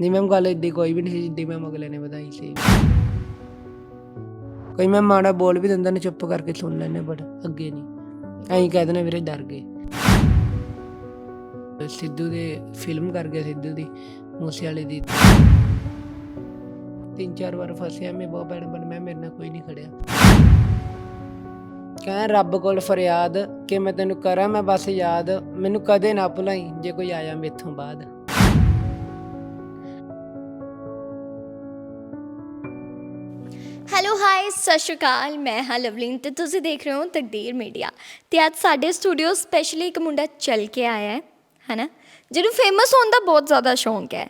ਨਹੀਂ ਮੈਮ ਗੱਲ ਏਡੀ ਕੋਈ ਵੀ ਨਹੀਂ ਸੀ ਜਿੱਡੀ ਮੈਮ ਅਗਲੇ ਨੇ ਵਧਾਈ ਸੀ। ਕੋਈ ਮੈਂ ਮਾੜਾ ਬੋਲ ਵੀ ਦਿੰਦਾ ਨੇ, ਚੁੱਪ ਕਰਕੇ ਸੁਣ ਲੈਣੇ ਬਟ ਅੱਗੇ ਨਹੀਂ ਐਂ ਕਹਿ ਦੇਣਾ ਵੀਰੇ ਡਰ ਗਏ। ਸਿੱਧੂ ਦੇ ਫਿਲਮ ਕਰ ਗਿਆ ਸਿੱਧੂ ਦੀ ਮੂਸੇ ਵਾਲੇ ਦੀ। ਤਿੰਨ ਚਾਰ ਵਾਰ ਫਸਿਆ ਮੈਂ, ਬਹੁਤ ਬੈਣ ਬਣ, ਮੈਂ ਮੇਰੇ ਨਾਲ ਕੋਈ ਨਹੀਂ ਖੜਿਆ। ਕਹਿ ਰੱਬ ਕੋਲ ਫਰਿਆਦ ਕਿ ਮੈਂ ਤੈਨੂੰ ਕਰਾਂ, ਮੈਂ ਬਸ ਯਾਦ, ਮੈਨੂੰ ਕਦੇ ਨਾ ਭੁਲਾਈ, ਜੇ ਕੋਈ ਆਇਆ ਮੇਥੋਂ ਬਾਅਦ। ਹੈਲੋ ਹਾਈ ਸਤਿ ਸ਼੍ਰੀ ਅਕਾਲ ਮੈਂ ਹਾਂ ਲਵਲੀਨ ਤੇ ਤੁਸੀਂ ਦੇਖ ਰਹੇ ਹੋ ਤਕਦੀਰ ਮੀਡੀਆ ਤੇ ਅੱਜ ਸਾਡੇ ਸਟੂਡੀਓ ਸਪੈਸ਼ਲੀ ਇੱਕ ਮੁੰਡਾ ਚੱਲ ਕੇ ਆਇਆ ਹੈ ਹਨਾ ਜਿਹਨੂੰ ਫੇਮਸ ਹੋਣ ਦਾ ਬਹੁਤ ਜ਼ਿਆਦਾ ਸ਼ੌਂਕ ਹੈ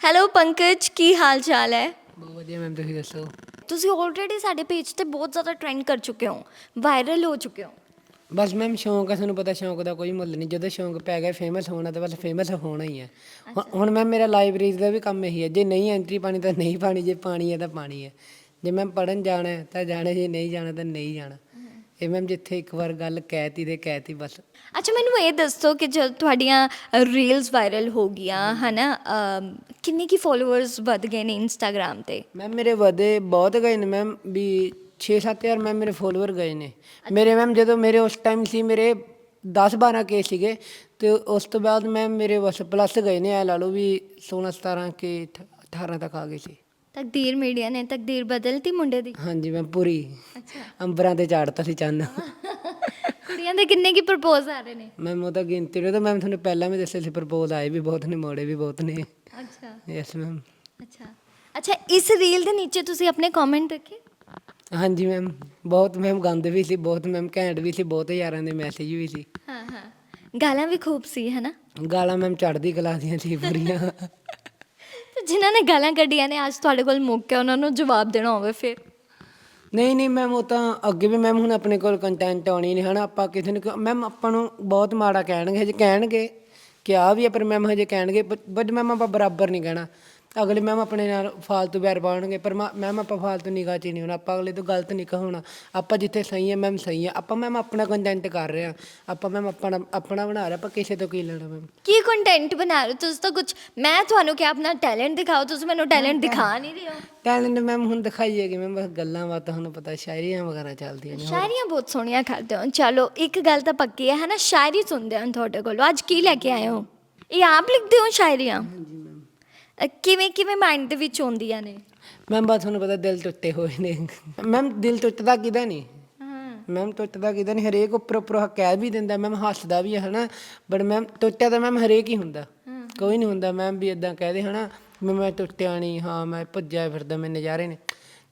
ਹੈਲੋ ਪੰਕਜ ਕੀ ਹਾਲ ਚਾਲ ਹੈ ਬਹੁਤ ਵਧੀਆ ਮੈਮ ਤੁਸੀਂ ਦੱਸੋ ਤੁਸੀਂ ਆਲਰੇਡੀ ਸਾਡੇ ਪੇਜ ਤੇ ਬਹੁਤ ਜ਼ਿਆਦਾ ਟ੍ਰੈਂਡ ਕਰ ਚੁੱਕੇ ਹੋ ਵਾਇਰਲ ਹੋ ਚੁੱਕੇ ਹੋ ਬਸ ਮੈਮ ਸ਼ੌਂਕ ਹੈ ਤੁਹਾਨੂੰ ਪਤਾ ਸ਼ੌਂਕ ਦਾ ਕੋਈ ਮੁੱਲ ਨਹੀਂ ਜਦੋਂ ਸ਼ੌਂਕ ਪੈ ਗਿਆ ਫੇਮਸ ਹੋਣਾ ਤਾਂ ਬਸ ਫੇਮਸ ਹੋਣਾ ਹੀ ਹੈ ਹੁਣ- ਹੁਣ ਮੈਮ ਮੇਰਾ ਲਾਇਬ੍ਰੇਰੀ ਦਾ ਵੀ ਕੰਮ ਇਹੀ ਹੈ ਜੇ ਨਹੀਂ ਐਂਟਰੀ ਪਾਣੀ ਤਾਂ ਨਹੀਂ ਪਾਣੀ ਜੇ ਪਾਣੀ ਹੈ ਤਾਂ ਪਾਣੀ ਹੈ ਜੇ ਮੈਂ ਪੜਨ ਜਾਣਾ ਹੈ ਤਾਂ ਜਾਣਾ ਜੇ ਨਹੀਂ ਜਾਣਾ ਤਾਂ ਨਹੀਂ ਜਾਣਾ। ਇਹ ਮੈਮ ਜਿੱਥੇ ਇੱਕ ਵਾਰ ਗੱਲ ਕਹਿਤੀ ਤੇ ਕਹਿਤੀ ਬਸ। ਅੱਛਾ ਮੈਨੂੰ ਇਹ ਦੱਸੋ ਕਿ ਜਦ ਤੁਹਾਡੀਆਂ ਰੀਲਸ ਵਾਇਰਲ ਹੋ ਗਈਆਂ ਹਨਾ ਅਮ, ਕਿੰਨੇ ਕੀ ਫੋਲੋਅਰਸ ਵੱਧ ਗਏ ਨੇ ਇੰਸਟਾਗ੍ਰam ਤੇ? ਮੈਮ ਮੇਰੇ ਵਧੇ ਬਹੁਤ ਗਏ ਨੇ ਮੈਮ ਵੀ 6-7000 ਮੈਮ ਮੇਰੇ ਫੋਲੋਅਰ ਗਏ ਨੇ। ਮੇਰੇ ਮੈਮ ਜਦੋਂ ਮੇਰੇ ਉਸ ਟਾਈਮ ਸੀ ਮੇਰੇ 10-12 ਕੇ ਸੀਗੇ ਤੇ ਉਸ ਤੋਂ ਬਾਅਦ ਮੈਮ ਮੇਰੇ ਬਸ ਪਲੱਸ ਗਏ ਨੇ ਐ ਲਾ ਲਓ ਵੀ 16-17 ਕੇ 18 ਤੱਕ ਆ ਗਏ ਸੀ। ਤਕਦੀਰ ਮੀਡੀਆ ਨੇ ਤਕਦੀਰ ਬਦਲਤੀ ਮੁੰਡੇ ਦੀ। ਹਾਂਜੀ ਮੈਂ ਪੂਰੀ ਅੱਛਾ। ਅੰਬਰਾਂ ਤੇ ਚਾੜਤਾ ਸੀ ਚੰਨ ਕੁੜੀਆਂ ਦੇ ਕਿੰਨੇ ਕੀ ਪ੍ਰਪੋਜ਼ ਆ ਰਹੇ ਨੇ? ਮੈਮ ਉਹ ਤਾਂ ਗਿਣਤੀ ਨਹੀਂ ਤਾਂ ਮੈਮ ਤੁਹਾਨੂੰ ਪਹਿਲਾਂ ਵੀ ਦੱਸਿਆ ਸੀ ਪ੍ਰਪੋਜ਼ ਆਏ ਵੀ ਬਹੁਤ ਨੇ ਮੋੜੇ ਵੀ ਬਹੁਤ ਨੇ। ਅੱਛਾ। Yes ma'am. ਅੱਛਾ। ਅੱਛਾ ਇਸ ਰੀਲ ਦੇ ਨੀਚੇ ਤੁਸੀਂ ਆਪਣੇ ਕਮੈਂਟ ਰੱਖੇ ਹਾਂਜੀ ਮੈਮ। ਬਹੁਤ ਮੈਮ ਗੰਦ ਵੀ ਸੀ ਬਹੁਤ ਮੈਮ ਘੈਂਟ ਵੀ ਸੀ ਬਹੁਤ ਯਾਰਾਂ ਦੇ ਮੈਸੇਜ ਵੀ ਸੀ। ਹਾਂ ਹਾਂ। ਗਾਲਾਂ ਵੀ ਖੂਬ ਸੀ ਹਨਾ? ਗਾਲਾਂ ਮੈਮ ਚੜਦੀ ਕਲਾ ਦੀਆਂ ਸੀ ਪੂਰੀਆਂ। ਤੇ ਜਿਨ੍ਹਾਂ ਨੇ ਗਾਲਾਂ ਕੱਢੀਆਂ ਨੇ, ਅੱਜ ਤੁਹਾਡੇ ਕੋਲ ਮੌਕਾ ਉਹਨਾਂ ਨੂੰ ਜਵਾਬ ਦੇਣਾ ਹੋਵੇ ਫਿਰ। ਨਹੀਂ ਨਹੀਂ ਮੈਮ, ਉਹ ਤਾਂ ਅੱਗੇ ਵੀ ਮੈਮ ਹੁਣ ਆਪਣੇ ਕੋਲ ਕੰਟੈਂਟ ਆਉਣੀ ਨਹੀਂ, ਹਨਾ, ਆਪਾਂ ਕਿਸੇ ਨੂੰ ਮੈਮ, ਆਪਾਂ ਨੂੰ ਬਹੁਤ ਮਾੜਾ ਕਹਿਣਗੇ, ਹਜੇ ਕਹਿਣਗੇ, ਕਿਹਾ ਵੀ ਹੈ ਪਰ ਮੈਮ ਹਜੇ ਕਹਿਣਗੇ ਬਟ ਮੈਮ ਆਪਾਂ ਬਰਾਬਰ ਨਹੀਂ ਕਹਿਣਾ। ਅਗਲੇ ਮੈਮ ਆਪਣੇ ਨਾਲ ਫਾਲਤੂ ਵੈਰ ਪਾਉਣਗੇ ਪਰ ਮੈਮ ਆਪਾਂ ਫਾਲਤੂ ਨਿਗਾਹ 'ਚ ਨਹੀਂ ਹੋਣਾ ਆਪਾਂ ਅਗਲੇ ਤੋਂ ਗਲਤ ਨਹੀਂ ਕਹਾਉਣਾ। ਆਪਾਂ ਜਿੱਥੇ ਸਹੀ ਹੈ ਮੈਮ ਸਹੀ ਹੈ ਆਪਾਂ ਮੈਮ ਆਪਣਾ ਕੰਟੈਂਟ ਕਰ ਰਹੇ ਹਾਂ ਆਪਾਂ ਮੈਮ ਆਪਣਾ ਆਪਣਾ ਬਣਾ ਰਹੇ ਆਪਾਂ ਕਿਸੇ ਤੋਂ ਕੀ ਲੈਣਾ ਮੈਮ? ਕੀ ਕੰਟੈਂਟ ਬਣਾ ਰਹੇ ਹੋ? ਤੁਸੀਂ ਤਾਂ ਕੁਝ ਮੈਂ ਤੁਹਾਨੂੰ ਕਿਹਾ ਆਪਣਾ ਟੈਲੈਂਟ ਦਿਖਾਓ। ਤੁਸੀਂ ਮੈਨੂੰ ਟੈਲੈਂਟ ਦਿਖਾ ਨਹੀਂ ਰਹੇ ਹੋ। ਟੈਲੈਂਟ ਮੈਮ ਹੁਣ ਦਿਖਾਈਏ ਕਿ ਮੈਮ ਬਸ ਗੱਲਾਂ ਬਾਤਾਂ ਤੁਹਾਨੂੰ ਪਤਾ ਸ਼ਾਇਰੀਆਂ ਵਗੈਰਾ ਚੱਲਦੀਆਂ ਨੇ। ਸ਼ਾਇਰੀਆਂ ਬਹੁਤ ਸੋਹਣੀਆਂ ਕਰਦੇ ਹੋ। ਚਲੋ ਇੱਕ ਗੱਲ ਤਾਂ ਪੱਕੀ ਹੈ ਹਨਾ? ਸ਼ਾਇਰੀ ਸੁਣਦੇ ਹਾਂ ਤੁਹਾਡੇ ਕੋਲੋਂ। ਅੱਜ ਕੀ ਲੈ ਕੇ ਆਏ ਹੋ? ਇਹ ਆਪ ਲਿਖਦੇ ਹੋ ਸ਼ਾਇਰੀਆਂ? ਕਿਵੇਂ ਕਿਵੇਂ ਮਾਈਂਡ ਦੇ ਵਿੱਚ ਆਉਂਦੀਆਂ ਨੇ? ਮੈਮ ਬਸ ਤੁਹਾਨੂੰ ਪਤਾ ਦਿਲ ਟੁੱਟੇ ਹੋਏ ਨੇ। ਮੈਮ ਦਿਲ ਟੁੱਟਦਾ ਕਿਦਾ ਨਹੀਂ ਮੈਮ ਟੁੱਟਦਾ ਕਿਦਾ ਨਹੀਂ ਹਰੇਕ ਉੱਪਰ ਉੱਪਰ ਕਹਿ ਵੀ ਦਿੰਦਾ ਮੈਮ ਹੱਸਦਾ ਵੀ ਹੈ ਹਨਾ? ਬਟ ਮੈਮ ਟੁੱਟਿਆ ਤਾਂ ਮੈਮ ਹਰੇਕ ਹੀ ਹੁੰਦਾ। ਕੋਈ ਨਹੀਂ ਹੁੰਦਾ ਮੈਮ ਵੀ ਇਦਾਂ ਕਹਦੇ ਹਨਾ? ਮੈਂ ਟੁੱਟਿਆ ਨਹੀਂ ਹਾਂ ਮੈਂ ਭੱਜਿਆ ਫਿਰਦਾ ਮੈਂ ਨਜ਼ਾਰੇ ਨੇ।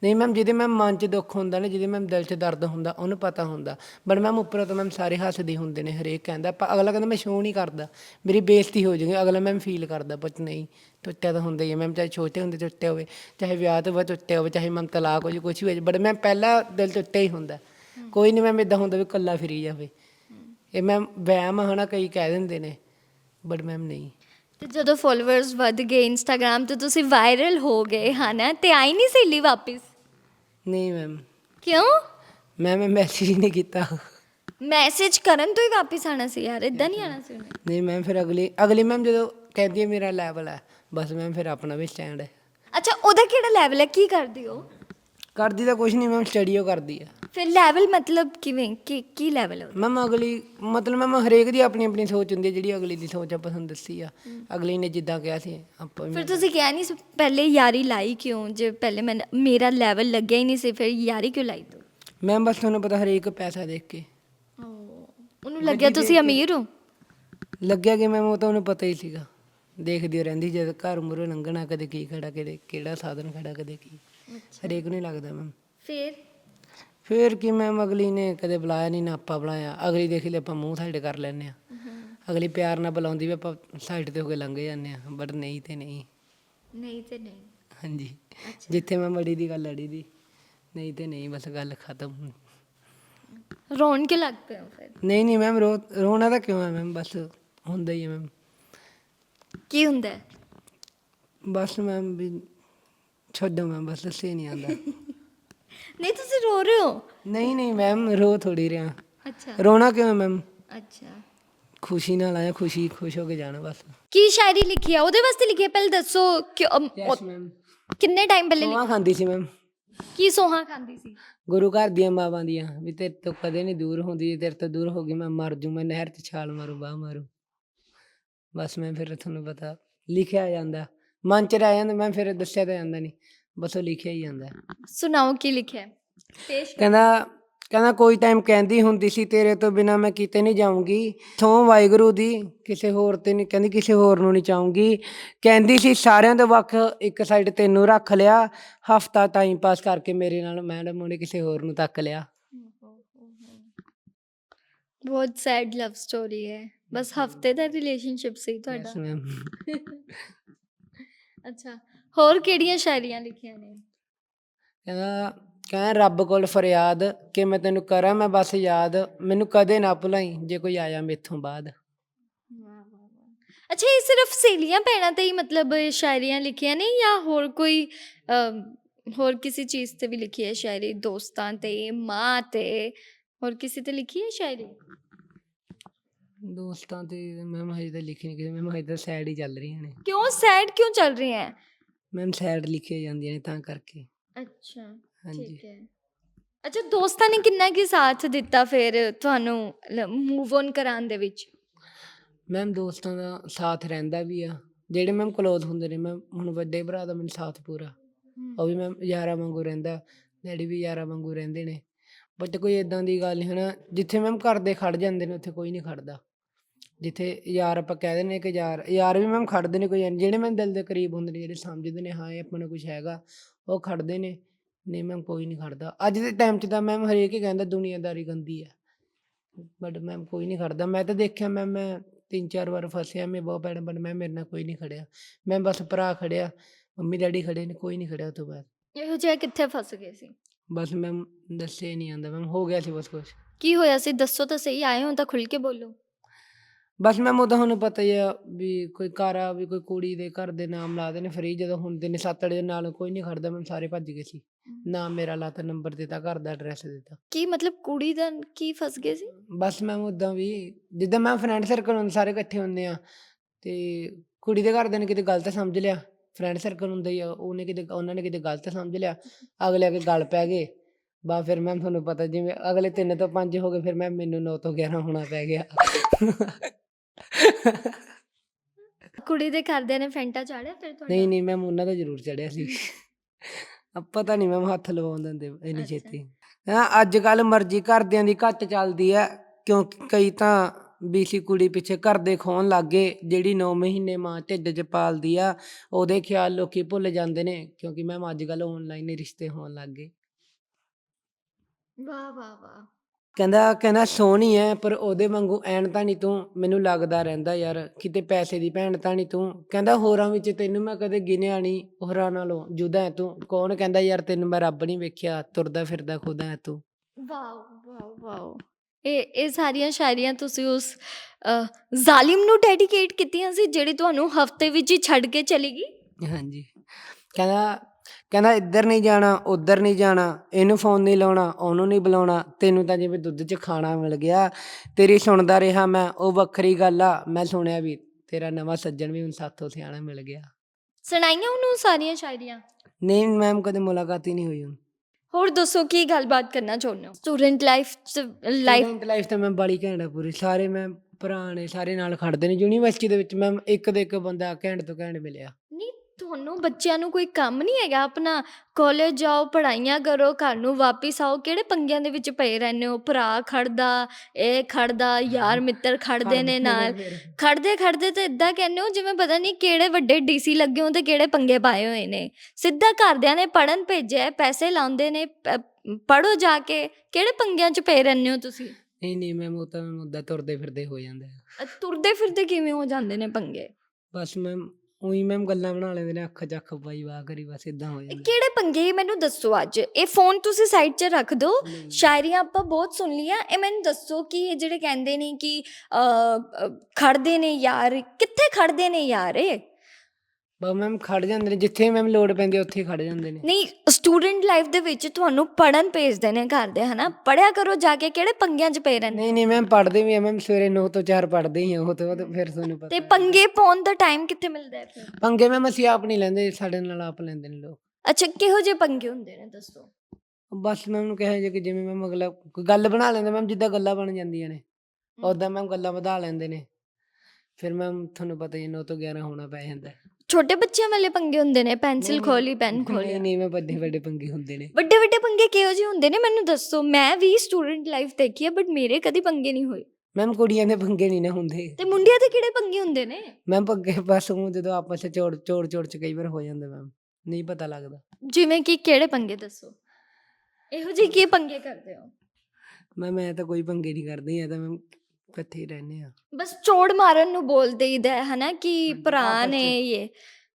ਨਹੀਂ ਮੈਮ ਜਿਹਦੇ ਮੈਮ ਮਨ 'ਚ ਦੁੱਖ ਹੁੰਦਾ ਨਾ, ਜਿਹਦੇ ਮੈਮ ਦਿਲ 'ਚ ਦਰਦ ਹੁੰਦਾ, ਉਹਨੂੰ ਪਤਾ ਹੁੰਦਾ। ਬਟ ਮੈਮ ਉੱਪਰੋਂ ਤਾਂ ਮੈਮ ਸਾਰੇ ਹੱਸਦੇ ਹੁੰਦੇ ਨੇ, ਹਰੇਕ ਕਹਿੰਦਾ। ਪਰ ਅਗਲਾ ਕਹਿੰਦਾ, ਮੈਂ ਸ਼ੋਅ ਨਹੀਂ ਕਰਦਾ। ਮੇਰੀ ਬੇਇੱਜ਼ਤੀ ਹੋ ਜਾਊਗੀ ਅਗਲਾ ਮੈਮ ਫੀਲ ਕਰਦਾ ਬਟ ਨਹੀਂ, ਟੁੱਟਿਆ ਤਾਂ ਹੁੰਦਾ ਹੀ ਹੈ ਮੈਮ ਚਾਹੇ ਛੋਟੇ ਹੁੰਦੇ ਟੁੱਟੇ ਹੋਵੇ, ਚਾਹੇ ਵਿਆਹ ਤੋਂ ਬਾਅਦ ਟੁੱਟੇ ਹੋਵੇ, ਚਾਹੇ ਮੈਮ ਤਲਾਕ ਹੋ ਜੇ ਕੁਝ ਵੀ ਹੋ ਜੇ ਬਟ ਮੈਮ ਪਹਿਲਾਂ ਦਿਲ ਟੁੱਟਿਆ ਹੀ ਹੁੰਦਾ। ਕੋਈ ਨਹੀਂ ਮੈਮ ਇਦਾਂ ਹੁੰਦਾ ਵੀ ਕੱਲਾ ਫਿਰੀ ਜਾਵੇ। ਇਹ ਮੈਮ ਵਹਿਮ ਆ ਹਨਾ ਕਈ ਕਹਿ ਦਿੰਦੇ ਨੇ ਬਟ ਮੈਮ ਨਹੀਂ। ਤੇ ਜਦੋਂ ਫੋਲੋਅਰਸ ਵੱਧ ਗਏ ਇੰਸਟਾਗ੍ਰam ਤੇ ਤੁਸੀਂ ਵਾਇਰਲ ਹੋ ਗਏ ਹਨਾ? ਤੇ ਆਈ ਨਹੀਂ ਸਹੇਲੀ ਵਾਪਿਸ? ਨਹੀਂ ਮੈਮ ਕਿਉਂ? ਮੈਂ ਮੈਂ ਮੈਸੇਜ ਨਹੀਂ ਕੀਤਾ। ਮੈਸੇਜ ਕਰਨ ਤੋਂ ਹੀ ਵਾਪਿਸ ਆਣਾ ਸੀ ਯਾਰ ਇਦਾਂ ਨਹੀਂ ਆਣਾ ਸੀ ਉਹਨੇ? ਨਹੀਂ ਮੈਮ ਫਿਰ ਅਗਲੀ ਅਗਲੀ ਮੈਮ ਜਦੋਂ ਕਹਿੰਦੀ ਹੈ ਮੇਰਾ ਲੈਵਲ ਹੈ ਬਸ ਮੈਮ ਫਿਰ ਆਪਣਾ ਵੀ ਸਟੈਂਡ ਹੈ। ਅੱਛਾ ਉਹਦਾ ਕਿਹੜਾ ਲੈਵਲ ਹੈ? ਕੀ ਕਰਦੀ ਹੋ ਕਰਦੀ ਤਾਂ ਕੁਝ ਨਹੀਂ ਮੈਮ ਸਟੱਡੀ ਉਹ ਕਰਦੀ ਹੈ। ਫਿਰ ਲੈਵਲ ਮਤਲਬ ਕਿਵੇਂ? ਕੀ ਕੀ ਲੈਵਲ ਹੈ? ਮੈਮ ਅਗਲੀ ਮਤਲਬ ਮੈਮ ਹਰੇਕ ਦੀ ਆਪਣੀ ਆਪਣੀ ਸੋਚ ਹੁੰਦੀ ਹੈ ਜਿਹੜੀ ਅਗਲੀ ਦੀ ਸੋਚ ਆਪਾਂ ਤੁਹਾਨੂੰ ਦੱਸੀ ਆ। ਅਗਲੀ ਨੇ ਜਿੱਦਾਂ ਕਿਹਾ ਸੀ ਆਪਾਂ ਵੀ ਫਿਰ ਤੁਸੀਂ ਕਿਹਾ ਨਹੀਂ ਸੀ ਪਹਿਲੇ ਯਾਰੀ ਲਾਈ ਕਿਉਂ? ਜੇ ਪਹਿਲੇ ਮੈਂ ਮੇਰਾ ਲੈਵਲ ਲੱਗਿਆ ਹੀ ਨਹੀਂ ਸੀ ਫਿਰ ਯਾਰੀ ਕਿਉਂ ਲਾਈ ਤੂੰ? ਮੈਮ ਬਸ ਤੁਹਾਨੂੰ ਪਤਾ ਹਰੇਕ ਪੈਸਾ ਦੇਖ ਕੇ। ਉਹਨੂੰ ਲੱਗਿਆ ਤੁਸੀਂ ਅਮੀਰ ਹੋ? ਲੱਗਿਆ ਕਿ ਮੈਮ ਉਹ ਤਾਂ ਉਹਨੂੰ ਪਤਾ ਹੀ ਸੀਗਾ। ਦੇਖਦੀ ਰਹਿੰਦੀ ਜਦ ਘਰ ਮੁਰੇ ਲੰਘਣਾ ਕਦੇ ਕੀ ਖੜਾ ਕਦੇ ਕਿਹੜਾ ਸਾਧਨ ਖੜਾ ਕਦੇ ਕੀ। ਹਰੇਕ ਨੂੰ ਹੀ ਲੱਗਦਾ ਮੈਮ ਫਿਰ? ਫਿਰ ਕੀ ਮੈਮ ਅਗਲੀ ਨੇ ਕਦੇ ਬੁਲਾਇਆ ਨਹੀਂ ਨਾ ਆਪਾਂ ਬੁਲਾਇਆ। ਅਗਲੀ ਦੇਖ ਲਈ ਆਪਾਂ ਮੂੰਹ ਸਾਈਡ ਕਰ ਲੈਂਦੇ ਆ ਅਗਲੀ ਪਿਆਰ ਨਾਲ ਬੁਲਾਉਂਦੀ ਵੀ ਆਪਾਂ ਸਾਈਡ ਤੇ ਹੋ ਕੇ ਲੰਘ ਜਾਂਦੇ ਆ ਬਟ ਨਹੀਂ ਤੇ ਨਹੀਂ। ਨਹੀਂ ਤੇ ਨਹੀਂ। ਹਾਂਜੀ। ਜਿੱਥੇ ਮੈਂ ਮੜੀ ਦੀ ਗੱਲ ਅੜੀ ਦੀ ਨਹੀਂ ਤੇ ਨਹੀਂ ਬਸ ਗੱਲ ਖਤਮ। ਰੋਣ ਕੇ ਲੱਗ ਪਏ ਹੋ ਫਿਰ? ਨਹੀਂ ਨਹੀਂ ਮੈਮ ਰੋ ਰੋਣਾ ਤਾਂ ਕਿਉਂ ਹੈ ਮੈਮ? ਬਸ ਹੁੰਦਾ ਹੀ ਹੈ ਮੈਮ। ਕੀ ਹੁੰਦਾ? ਬਸ ਮੈਮ ਵੀ ਛੱਡੋ ਮੈਮ ਬਸ ਦੱਸੇ ਨਹੀਂ ਆਉਂਦਾ ਨਹੀਂ ਤੁਸੀਂ ਰੋ ਰਹੇ ਹੋ? ਨਹੀਂ ਨਹੀਂ ਮੈਮ ਰੋ ਥੋੜੀ ਰਿਹਾ। ਅੱਛਾ। ਰੋਣਾ ਕਿਉਂ ਮੈਮ ਅੱਛਾ। ਖੁਸ਼ੀ ਨਾਲ ਆਇਆ ਖੁਸ਼ੀ ਖੁਸ਼ ਹੋ ਕੇ ਜਾਣਾ ਬਸ। ਕੀ ਸ਼ਾਇਰੀ ਲਿਖੀ ਆ? ਉਹਦੇ ਵਾਸਤੇ ਲਿਖੀ ਆ? ਪਹਿਲਾਂ ਦੱਸੋ ਕਿ ਅਮ, ਉਹ- ਯੈਸ ਮੈਮ ਕਿੰਨੇ ਟਾਈਮ ਪਹਿਲੇ ਲਿਖੀ? ਸੋਹਾਂ ਖਾਂਦੀ ਸੀ ਮੈਮ ਕੀ ਸੋਹਾ ਖਾਂਦੀ ਸੀ? ਗੁਰੂ ਘਰ ਦੀਆਂ ਮਾਵਾਂ ਦੀਆਂ। ਵੀ ਤੇਰੇ ਤੋਂ ਕਦੇ ਨਹੀਂ ਦੂਰ ਹੁੰਦੀ ਜੇ ਤੇਰੇ ਤੋਂ ਦੂਰ ਹੋ ਗਈ ਮੈਂ ਮਰ ਜੂ ਮੈਂ ਨਹਿਰ 'ਚ ਛਾਲ ਮਾਰੂ ਬਾਹ ਮਾਰੂ। ਬਸ ਮੈਂ ਫਿਰ ਤੁਹਾਨੂੰ ਪਤਾ ਲਿਖਿਆ ਜਾਂਦਾ। ਮਨ 'ਚ ਰਹਿ ਜਾਂਦਾ ਮੈਂ ਫਿਰ ਦੱਸਿਆ ਤਾਂ ਜਾਂਦਾ ਨਹੀਂ। ਬਸ ਉਹ ਲਿਖਿਆ ਹੀ ਜਾਂਦਾ ਸੁਣਾਓ ਕੀ ਲਿਖਿਆ ਹੈ? ਪੇਸ਼ ਕਰੋ। ਕਹਿੰਦਾ ਕਹਿੰਦਾ ਕੋਈ ਟਾਈਮ ਕਹਿੰਦੀ ਹੁੰਦੀ ਸੀ ਤੇਰੇ ਤੋਂ ਬਿਨਾ ਮੈਂ ਕਿਤੇ ਨਹੀਂ ਜਾਊਂਗੀ। ਸੋ ਵਾਹਿਗੁਰੂ ਦੀ ਕਿਸੇ ਹੋਰ ਤੇ ਨਹੀਂ ਕਹਿੰਦੀ ਕਿਸੇ ਹੋਰ ਨੂੰ ਨਹੀਂ ਚਾਹੂੰਗੀ। ਕਹਿੰਦੀ ਸੀ ਸਾਰਿਆਂ ਦੇ ਵੱਖ ਇੱਕ ਸਾਈਡ ਤੈਨੂੰ ਰੱਖ ਲਿਆ। ਹਫਤਾ ਟਾਈਮ ਪਾਸ ਕਰਕੇ ਮੇਰੇ ਨਾਲ ਮੈਡਮ ਉਹਨੇ ਕਿਸੇ ਹੋਰ ਨੂੰ ਤੱਕ ਲਿਆ। ਬਹੁਤ ਸੈਡ ਲਵ ਸਟੋਰੀ ਹੈ। ਬਸ ਹਫ਼ਤੇ ਦਾ ਰਿਲੇਸ਼ਨਸ਼ਿਪ ਸੀ ਤੁਹਾਡਾ। Yes, ma'am. ਅੱਛਾ। ਹੋਰ ਕਿਹੜੀਆਂ ਸ਼ਾਇਰੀਆਂ ਲਿਖੀਆਂ ਨੇ? ਕਹਿੰਦਾ ਕਹਿੰਦਾ ਰੱਬ ਕੋਲ ਫਰਿਆਦ ਕਿ ਮੈਂ ਤੈਨੂੰ ਕਰਾਂ ਮੈਂ ਬਸ ਯਾਦ ਮੈਨੂੰ ਕਦੇ ਨਾ ਭੁਲਾਈ ਜੇ ਕੋਈ ਆਇਆ ਮੇਥੋਂ ਬਾਅਦ। ਅੱਛਾ ਇਹ ਸਿਰਫ ਸਹੇਲੀਆਂ ਭੈਣਾਂ ਤੇ ਹੀ ਮਤਲਬ ਸ਼ਾਇਰੀਆਂ ਲਿਖੀਆਂ ਨੇ ਜਾਂ ਹੋਰ ਕੋਈ ਅਮ, ਹੋਰ ਕਿਸੇ ਚੀਜ਼ ਤੇ ਵੀ ਲਿਖੀ ਹੈ ਸ਼ਾਇਰੀ? ਦੋਸਤਾਂ ਤੇ ਮਾਂ ਤੇ ਹੋਰ ਕਿਸੇ ਤੇ ਲਿਖੀ ਹੈ ਸ਼ਾਇਰੀ? ਦੋਸਤਾਂ ਤੇ ਮੈਮ ਹਜੇ ਤਾਂ ਲਿਖੀ ਨਹੀਂ ਕਿਸੇ ਮੈਮ ਹਜੇ ਤਾਂ ਸੈਡ ਹੀ ਚੱਲ ਰਹੀਆਂ ਨੇ। ਕਿਉਂ? ਸੈਡ ਕਿਉਂ ਚੱਲ ਰਹੀ ਹੈ ਮੈਮ ਸੈਡ ਲਿਖੀਆਂ ਜਾਂਦੀਆਂ ਨੇ ਤਾਂ ਕਰਕੇ। ਅੱਛਾ ਹਾਂਜੀ। ਠੀਕ ਹੈ। ਅੱਛਾ ਦੋਸਤਾਂ ਨੇ ਕਿੰਨਾ ਕੀ ਸਾਥ ਦਿੱਤਾ ਫਿਰ ਤੁਹਾਨੂੰ ਮੂਵ ਔਨ ਕਰਾਉਣ ਦੇ ਵਿੱਚ? ਮੈਮ ਦੋਸਤਾਂ ਦਾ ਸਾਥ ਰਹਿੰਦਾ ਵੀ ਆ। ਜਿਹੜੇ ਮੈਮ ਕਲੋਜ਼ ਹੁੰਦੇ ਨੇ ਮੈਮ ਹੁਣ ਵੱਡੇ ਭਰਾ ਦਾ ਮੈਨੂੰ ਸਾਥ ਪੂਰਾ। ਉਹ ਵੀ ਮੈਮ ਯਾਰਾਂ ਵਾਂਗੂ ਰਹਿੰਦਾ ਡੈਡੀ ਵੀ ਯਾਰਾਂ ਵਾਂਗੂ ਰਹਿੰਦੇ ਨੇ। ਬਟ ਕੋਈ ਇਦਾਂ ਦੀ ਗੱਲ ਨਹੀਂ ਹਨਾ? ਜਿੱਥੇ ਮੈਮ ਘਰ ਦੇ ਖੜ ਜਾਂਦੇ ਨੇ ਉੱਥੇ ਕੋਈ ਨਹੀਂ ਖੜਦਾ। ਜਿੱਥੇ ਯਾਰ ਆਪਾਂ ਕਹਿ ਦਿੰਦੇ ਨੇ ਕਿ ਯਾਰ ਯਾਰ ਵੀ ਮੈਮ ਖੜਦੇ ਨੇ ਕੋਈ ਜਿਹੜੇ ਮੈਮ ਦਿਲ ਦੇ ਕਰੀਬ ਹੁੰਦੇ ਨੇ ਜਿਹੜੇ ਸਮਝਦੇ ਨੇ ਹਾਂ ਇਹ ਆਪਣੇ ਨਾਲ ਕੁਝ ਹੈਗਾ ਉਹ ਖੜਦੇ ਨੇ। ਨਹੀਂ ਮੈਮ ਕੋਈ ਨਹੀਂ ਖੜਦਾ। ਅੱਜ ਦੇ ਟਾਈਮ 'ਚ ਤਾਂ ਮੈਮ ਹਰੇਕ ਹੀ ਕਹਿੰਦਾ ਦੁਨੀਆਦਾਰੀ ਗੰਦੀ ਹੈ। ਬਟ ਮੈਮ ਕੋਈ ਨਹੀਂ ਖੜਦਾ। ਮੈਂ ਤਾਂ ਦੇਖਿਆ ਮੈਮ ਮੈਂ ਤਿੰਨ ਚਾਰ ਵਾਰ ਫਸਿਆ ਮੈਂ ਬਹੁਤ ਭੈਣ ਬਟ ਮੈਂ ਮੇਰੇ ਨਾਲ ਕੋਈ ਨਹੀਂ ਖੜਿਆ। ਮੈਂ ਬਸ ਭਰਾ ਖੜਿਆ ਮੰਮੀ ਡੈਡੀ ਖੜੇ ਨੇ ਕੋਈ ਨਹੀਂ ਖੜਿਆ ਉਹ ਤੋਂ ਬਾਅਦ। ਇਹੋ ਜਿਹਾ ਕਿੱਥੇ ਫਸ ਗਏ ਸੀ? ਬਸ ਮੈਮ ਦੱਸੇ ਨਹੀਂ ਆਂਦਾ ਮੈਮ ਹੋ ਗਿਆ ਸੀ ਬਸ ਕੁਛ। ਕੀ ਹੋਇਆ ਸੀ? ਦੱਸੋ ਤਾਂ ਸਹੀ ਆਏ ਹੋ ਤਾਂ ਖੁੱਲ ਕੇ ਬੋਲੋ। ਬਸ ਮੈਮ ਉਹ ਤਾਂ ਤੁਹਾਨੂੰ ਪਤਾ ਹੀ ਆ ਵੀ ਕੋਈ ਘਰ ਆ ਵੀ ਕੋਈ ਕੁੜੀ ਦੇ ਘਰ ਦੇ ਨਾਮ ਲਾ ਦੇ ਨੇ ਫਰੀ ਜਦੋਂ ਹੁੰਦੇ ਨੇ ਸੱਤ ਅੜੇ ਨਾਲ ਕੋਈ ਨਹੀਂ ਖੜਦਾ ਮੈਮ ਸਾਰੇ ਭੱਜ ਗਏ ਸੀ। ਨਾਮ ਮੇਰਾ ਲਾਤਾ ਨੰਬਰ ਦਿੱਤਾ ਘਰ ਦਾ ਐਡਰੈਸ ਦਿੱਤਾ। ਕੀ ਮਤਲਬ ਕੁੜੀ ਦਾ ਕੀ ਫਸ ਗਏ ਸੀ? ਬਸ ਮੈਮ ਉਦਾਂ ਵੀ ਜਿੱਦਾਂ ਮੈਂ ਫਰੈਂਡ ਸਰਕਲ ਹੁੰਦੇ ਸਾਰੇ ਇਕੱਠੇ ਹੁੰਦੇ ਆ ਤੇ ਕੁੜੀ ਦੇ ਘਰ ਦੇ ਨੇ ਕਿਤੇ ਗਲਤ ਸਮਝ ਲਿਆ। ਫਰੈਂਡ ਸਰਕਲ ਹੁੰਦਾ ਹੀ ਆ ਉਹਨੇ ਕਿਤੇ ਉਹਨਾਂ ਨੇ ਕਿਤੇ ਗਲਤ ਸਮਝ ਲਿਆ। ਅਗਲੇ ਕੇ ਗੱਲ ਪੈ ਗਏ। ਬਾ ਫਿਰ ਮੈਮ ਤੁਹਾਨੂੰ ਪਤਾ ਜਿਵੇਂ ਅਗਲੇ 3 ਤੋਂ 5 ਹੋ ਗਏ ਫਿਰ ਮੈਮ ਮੈਨੂੰ 9 ਤੋਂ 11 ਹੋਣਾ ਪੈ ਗਿਆ। ਕੁੜੀ ਦੇ ਘਰਦਿਆਂ ਨੇ ਫੈਂਟਾ ਚਾੜਿਆ ਫਿਰ ਤੁਹਾਡਾ? ਨਹੀਂ ਨਹੀਂ ਮੈਮ ਉਹਨਾਂ ਦਾ ਜ਼ਰੂਰ ਚੜਿਆ ਸੀ। ਅ ਪਤਾ ਨਹੀਂ ਮੈਮ ਹੱਥ ਲਵਾਉਣ ਦਿੰਦੇ ਇੰਨੀ ਅੱਛਾ। ਛੇਤੀ। ਹਾਂ ਅੱਜ ਕੱਲ ਮਰਜ਼ੀ ਘਰਦਿਆਂ ਦੀ ਘੱਟ ਚੱਲਦੀ ਹੈ ਕਿਉਂਕਿ ਕਈ ਤਾਂ ਬੀਸੀ ਕੁੜੀ ਪਿੱਛੇ ਘਰ ਦੇ ਖੋਣ ਲੱਗੇ ਜਿਹੜੀ 9 ਮਹੀਨੇ ਮਾਂ ਢਿੱਡ 'ਚ ਪਾਲਦੀ ਆ ਉਹਦੇ ਖਿਆਲ ਲੋਕੀ ਭੁੱਲ ਜਾਂਦੇ ਨੇ ਕਿਉਂਕਿ ਮੈਮ ਅੱਜ ਕੱਲ ਆਨਲਾਈਨ ਰਿਸ਼ਤੇ ਹੋਣ ਲੱਗ ਗਏ। ਵਾਹ ਵਾਹ ਵਾਹ। ਕਹਿੰਦਾ ਕਹਿੰਦਾ ਸੋਹਣੀ ਐ ਪਰ ਉਹਦੇ ਵਾਂਗੂ ਐਨ ਤਾਂ ਨਹੀਂ ਤੂੰ ਮੈਨੂੰ ਲੱਗਦਾ ਰਹਿੰਦਾ ਯਾਰ ਕਿਤੇ ਪੈਸੇ ਦੀ ਭੈਣ ਤਾਂ ਨਹੀਂ ਤੂੰ। ਕਹਿੰਦਾ ਹੋਰਾਂ ਵਿੱਚ ਤੈਨੂੰ ਮੈਂ ਕਦੇ ਗਿਣਿਆ ਨਹੀਂ ਹੋਰਾਂ ਨਾਲੋਂ ਜੁਦਾ ਹੈ ਤੂੰ। ਕੌਣ ਕਹਿੰਦਾ ਯਾਰ ਤੈਨੂੰ ਮੈਂ ਰੱਬ ਨਹੀਂ ਵੇਖਿਆ ਤੁਰਦਾ ਫਿਰਦਾ ਖੁਦਾ ਹੈ ਤੂੰ। Wow wow wow. ਇਹ ਇਹ ਸਾਰੀਆਂ ਸ਼ਾਇਰੀਆਂ ਤੁਸੀਂ ਉਸ ਅ, ਜ਼ਾਲਿਮ ਨੂੰ ਡੈਡੀਕੇਟ ਕੀਤੀਆਂ ਸੀ ਜਿਹੜੀ ਤੁਹਾਨੂੰ ਹਫ਼ਤੇ ਵਿੱਚ ਹੀ ਛੱਡ ਕੇ ਚਲੀ ਗਈ? ਹਾਂਜੀ। ਕਹਿੰਦਾ ਕਹਿੰਦਾ ਇੱਧਰ ਨਹੀਂ ਜਾਣਾ ਉੱਧਰ ਨਹੀਂ ਜਾਣਾ ਇਹਨੂੰ ਫੋਨ ਨਹੀਂ ਲਾਉਣਾ ਉਹਨੂੰ ਨਹੀਂ ਬੁਲਾਉਣਾ ਤੈਨੂੰ ਤਾਂ ਜਿਵੇਂ ਦੁੱਧ 'ਚ ਖਾਣਾ ਮਿਲ ਗਿਆ ਤੇਰੀ ਸੁਣਦਾ ਰਿਹਾ ਮੈਂ ਉਹ ਵੱਖਰੀ ਗੱਲ ਆ ਮੈਂ ਸੁਣਿਆ ਵੀ ਤੇਰਾ ਨਵਾਂ ਸੱਜਣ ਵੀ ਹੁਣ ਸਾਥੋਂ ਸਿਆਣਾ ਮਿਲ ਗਿਆ। ਸੁਣਾਈਆਂ ਉਹਨੂੰ ਸਾਰੀਆਂ ਸ਼ਾਇਰੀਆਂ? ਨਹੀਂ ਮੈਮ ਕਦੇ ਮੁਲਾਕਾਤ ਹੀ ਨਹੀਂ ਹੋਈ ਹੁਣ। ਹੋਰ ਦੱਸੋ ਕੀ ਗੱਲਬਾਤ ਕਰਨਾ ਚਾਹੁੰਦੇ ਹੋ? Student life life student life ਤਾਂ ਮੈਂ ਬੜੀ ਘੈਂਟ ਆ ਪੂਰੀ ਸਾਰੇ ਮੈਂ ਭਰਾ ਨੇ ਸਾਰੇ ਨਾਲ ਖੜਦੇ ਨੇ ਯੂਨੀਵਰਸਿਟੀ ਦੇ ਵਿੱਚ ਮੈਂ ਇੱਕ ਦੇ ਇੱਕ ਬੰਦਾ ਘੈਂਟ ਤੋਂ ਘੈਂਟ ਮਿਲਿਆ। ਤੁਹਾਨੂੰ ਬੱਚਿਆਂ ਨੂੰ ਕੋਈ ਕੰਮ ਨਹੀਂ ਹੈਗਾ? ਆਪਣਾ ਕਾਲਜ ਜਾਓ ਪੜ੍ਹਾਈਆਂ ਕਰੋ ਘਰ ਨੂੰ ਵਾਪਿਸ ਆਓ। ਕਿਹੜੇ ਪੰਗਿਆਂ ਦੇ ਵਿੱਚ ਪਏ ਰਹਿੰਦੇ ਹੋ? ਭਰਾ ਖੜਦਾ ਇਹ ਖੜਦਾ ਯਾਰ ਮਿੱਤਰ ਖੜਦੇ ਨੇ ਨਾਲ। ਖੜਦੇ ਖੜਦੇ ਤੇ ਇਦਾਂ ਕਹਿੰਦੇ ਹੋ ਜਿਵੇਂ ਪਤਾ ਨਹੀਂ ਕਿਹੜੇ ਵੱਡੇ ਡੀਸੀ ਲੱਗੇ ਹੋ ਤੇ ਕਿਹੜੇ ਪੰਗੇ ਪਾਏ ਹੋਏ ਨੇ। ਸਿੱਧਾ ਘਰਦਿਆਂ ਨੇ ਪੜਨ ਭੇਜਿਆ ਪੈਸੇ ਲਾਉਂਦੇ ਨੇ ਪੜੋ ਜਾ ਕੇ। ਕਿਹੜੇ ਪੰਗਿਆਂ 'ਚ ਪਏ ਰਹਿੰਦੇ ਹੋ ਤੁਸੀਂ? ਨਹੀਂ ਨਹੀਂ ਮੈਮ ਉਹ ਤਾਂ ਮੁੱਦਾ ਤੁਰਦੇ ਫਿਰਦੇ ਹੋ ਜਾਂਦਾ ਤੁਰਦੇ ਫਿਰਦੇ ਕਿਵੇਂ ਹੋ ਜਾਂਦੇ ਨੇ ਪੰਗੇ? ਬਸ ਮੈਮ ਉਹੀ ਮੈਮ ਗੱਲਾਂ ਬਣਾ ਲੈਂਦੇ ਨੇ ਅੱਖ ਚੱਖ ਪਾਈ ਵਾਹ ਕਰੀ ਬਸ ਇਦਾਂ ਹੋ ਜਾਂਦਾ। ਕਿਹੜੇ ਪੰਗੇ ਮੈਨੂੰ ਦੱਸੋ ਅੱਜ? ਇਹ ਫੋਨ ਤੁਸੀਂ ਸਾਈਡ 'ਚ ਰੱਖ ਦਿਓ ਨਹੀਂ। ਸ਼ਾਇਰੀਆਂ ਆਪਾਂ ਬਹੁਤ ਸੁਣ ਲੀਆਂ ਇਹ ਮੈਨੂੰ ਦੱਸੋ ਕਿ ਇਹ ਜਿਹੜੇ ਕਹਿੰਦੇ ਨੇ ਕਿ ਅ, ਅ, ਖੜਦੇ ਨੇ ਯਾਰ ਕਿੱਥੇ ਖੜਦੇ ਨੇ ਯਾਰ ਇਹ? ਬਸ ਮੈਮ ਖੜ ਜਾਂਦੇ ਨੇ ਜਿੱਥੇ ਮੈਮ ਲੋੜ ਪੈਂਦੀ ਹੈ ਉੱਥੇ ਹੀ ਖੜ ਜਾਂਦੇ ਨੇ। ਨਹੀਂ ਸਟੂਡੈਂਟ ਲਾਈਫ ਦੇ ਵਿੱਚ ਤੁਹਾਨੂੰ ਪੜਨ ਭੇਜਦੇ ਨੇ ਘਰ ਦੇ ਹਨਾ? ਪੜਿਆ ਕਰੋ ਜਾ ਕੇ ਕਿਹੜੇ ਪੰਗਿਆਂ 'ਚ ਪਏ ਰਹਿੰਦੇ? ਨਹੀਂ ਨਹੀਂ ਮੈਮ ਪੜ੍ਹਦੇ ਵੀ ਆ ਮੈਮ ਸਵੇਰੇ 9 ਤੋਂ 4 ਪੜ੍ਹਦੇ ਹੀ ਆ ਉਹ ਤੋਂ ਬਾਅਦ ਫਿਰ ਤੁਹਾਨੂੰ ਤੇ ਪਤਾ। ਪੰਗੇ ਪਾਉਣ ਦਾ ਟਾਈਮ ਕਿੱਥੇ ਮਿਲਦਾ ਹੈ ਫਿਰ? ਪੰਗੇ ਮੈਮ ਅਸੀਂ ਆਪ ਨਹੀਂ ਲੈਂਦੇ ਸਾਡੇ ਨਾਲ ਆਪ ਲੈਂਦੇ ਨੇ ਲੋਕ। ਅੱਛਾ ਕਿਹੋ ਜਿਹੇ ਪੰਗੇ ਹੁੰਦੇ ਨੇ ਦੱਸੋ? ਬਸ ਮੈਂ ਉਹਨੂੰ ਕਿਹਾ ਜੇ ਕਿ ਜਿਵੇਂ ਮੈਮ ਅਗਲਾ ਕੋਈ ਗੱਲ ਬਣਾ ਲੈਂਦਾ ਮੈਮ ਜਿੱਦਾਂ ਗੱਲਾਂ ਬਣ ਜਾਂਦੀਆਂ ਨੇ। ਉਦਾਂ ਮੈਮ ਗੱਲਾਂ ਵਧਾ ਲੈਂਦੇ ਨੇ। ਫਿਰ ਮੈਮ ਤੁਹਾਨੂੰ ਪਤਾ ਹੀ 9 ਤੋਂ 11 ਹੋਣਾ ਪੈ ਜਾਂਦਾ। ਹੈ। ਛੋਟੇ ਬੱਚਿਆਂ ਵਾਲੇ ਪੰਗੇ ਹੁੰਦੇ ਨੇ ਪੈਨਸਿਲ ਨਹੀਂ, ਖੋਲੀ ਪੈਨ ਨਹੀਂ ਖੋਲੀ ਨਹੀਂ ਮੈਂ ਵੱਡੇ ਵੱਡੇ ਪੰਗੇ ਹੁੰਦੇ ਨੇ। ਵੱਡੇ ਵੱਡੇ ਪੰਗੇ ਕਿਹੋ ਜਿਹੇ ਹੁੰਦੇ ਨੇ? ਮੈਨੂੰ ਦੱਸੋ ਮੈਂ ਵੀ ਸਟੂਡੈਂਟ ਲਾਈਫ ਦੇਖੀ ਹੈ ਬਟ ਮੇਰੇ ਕਦੀ ਪੰਗੇ ਨਹੀਂ ਹੋਏ। ਮੈਮ ਕੁੜੀਆਂ ਦੇ ਪੰਗੇ ਨਹੀਂ ਨਾ ਹੁੰਦੇ। ਤੇ ਮੁੰਡਿਆਂ ਦੇ ਕਿਹੜੇ ਪੰਗੇ ਹੁੰਦੇ ਨੇ? ਮੈਮ ਪੰਗੇ ਬਸ ਉਹ ਜਦੋਂ ਆਪਸ ਵਿੱਚ ਚੋੜ ਚੋੜ ਚੋੜ ਚ ਕਈ ਵਾਰ ਹੋ ਜਾਂਦਾ ਮੈਮ ਨਹੀਂ ਪਤਾ ਲੱਗਦਾ। ਜਿਵੇਂ ਕਿ ਕਿਹੜੇ ਪੰਗੇ ਦੱਸੋ? ਇਹੋ ਜਿਹੇ ਕੀ ਪੰਗੇ ਕਰਦੇ ਹੋ? ਮੈਂ ਮੈਂ ਤਾਂ ਕੋਈ ਪੰਗੇ ਨਹੀਂ ਕਰਦੀ ਆ ਤਾਂ ਮੈਂ ਇਕੱਠੇ ਹੀ ਰਹਿੰਦੇ ਆ ਬਸ ਚੋੜ ਮਾਰਨ ਨੂੰ ਬੋਲ ਦੇਈਦਾ ਹੈ ਹਨਾ ਕਿ ਹਾਂਜੀ, ਭਰਾ ਆਪਸ 'ਚ। ਨੇ ਇਹ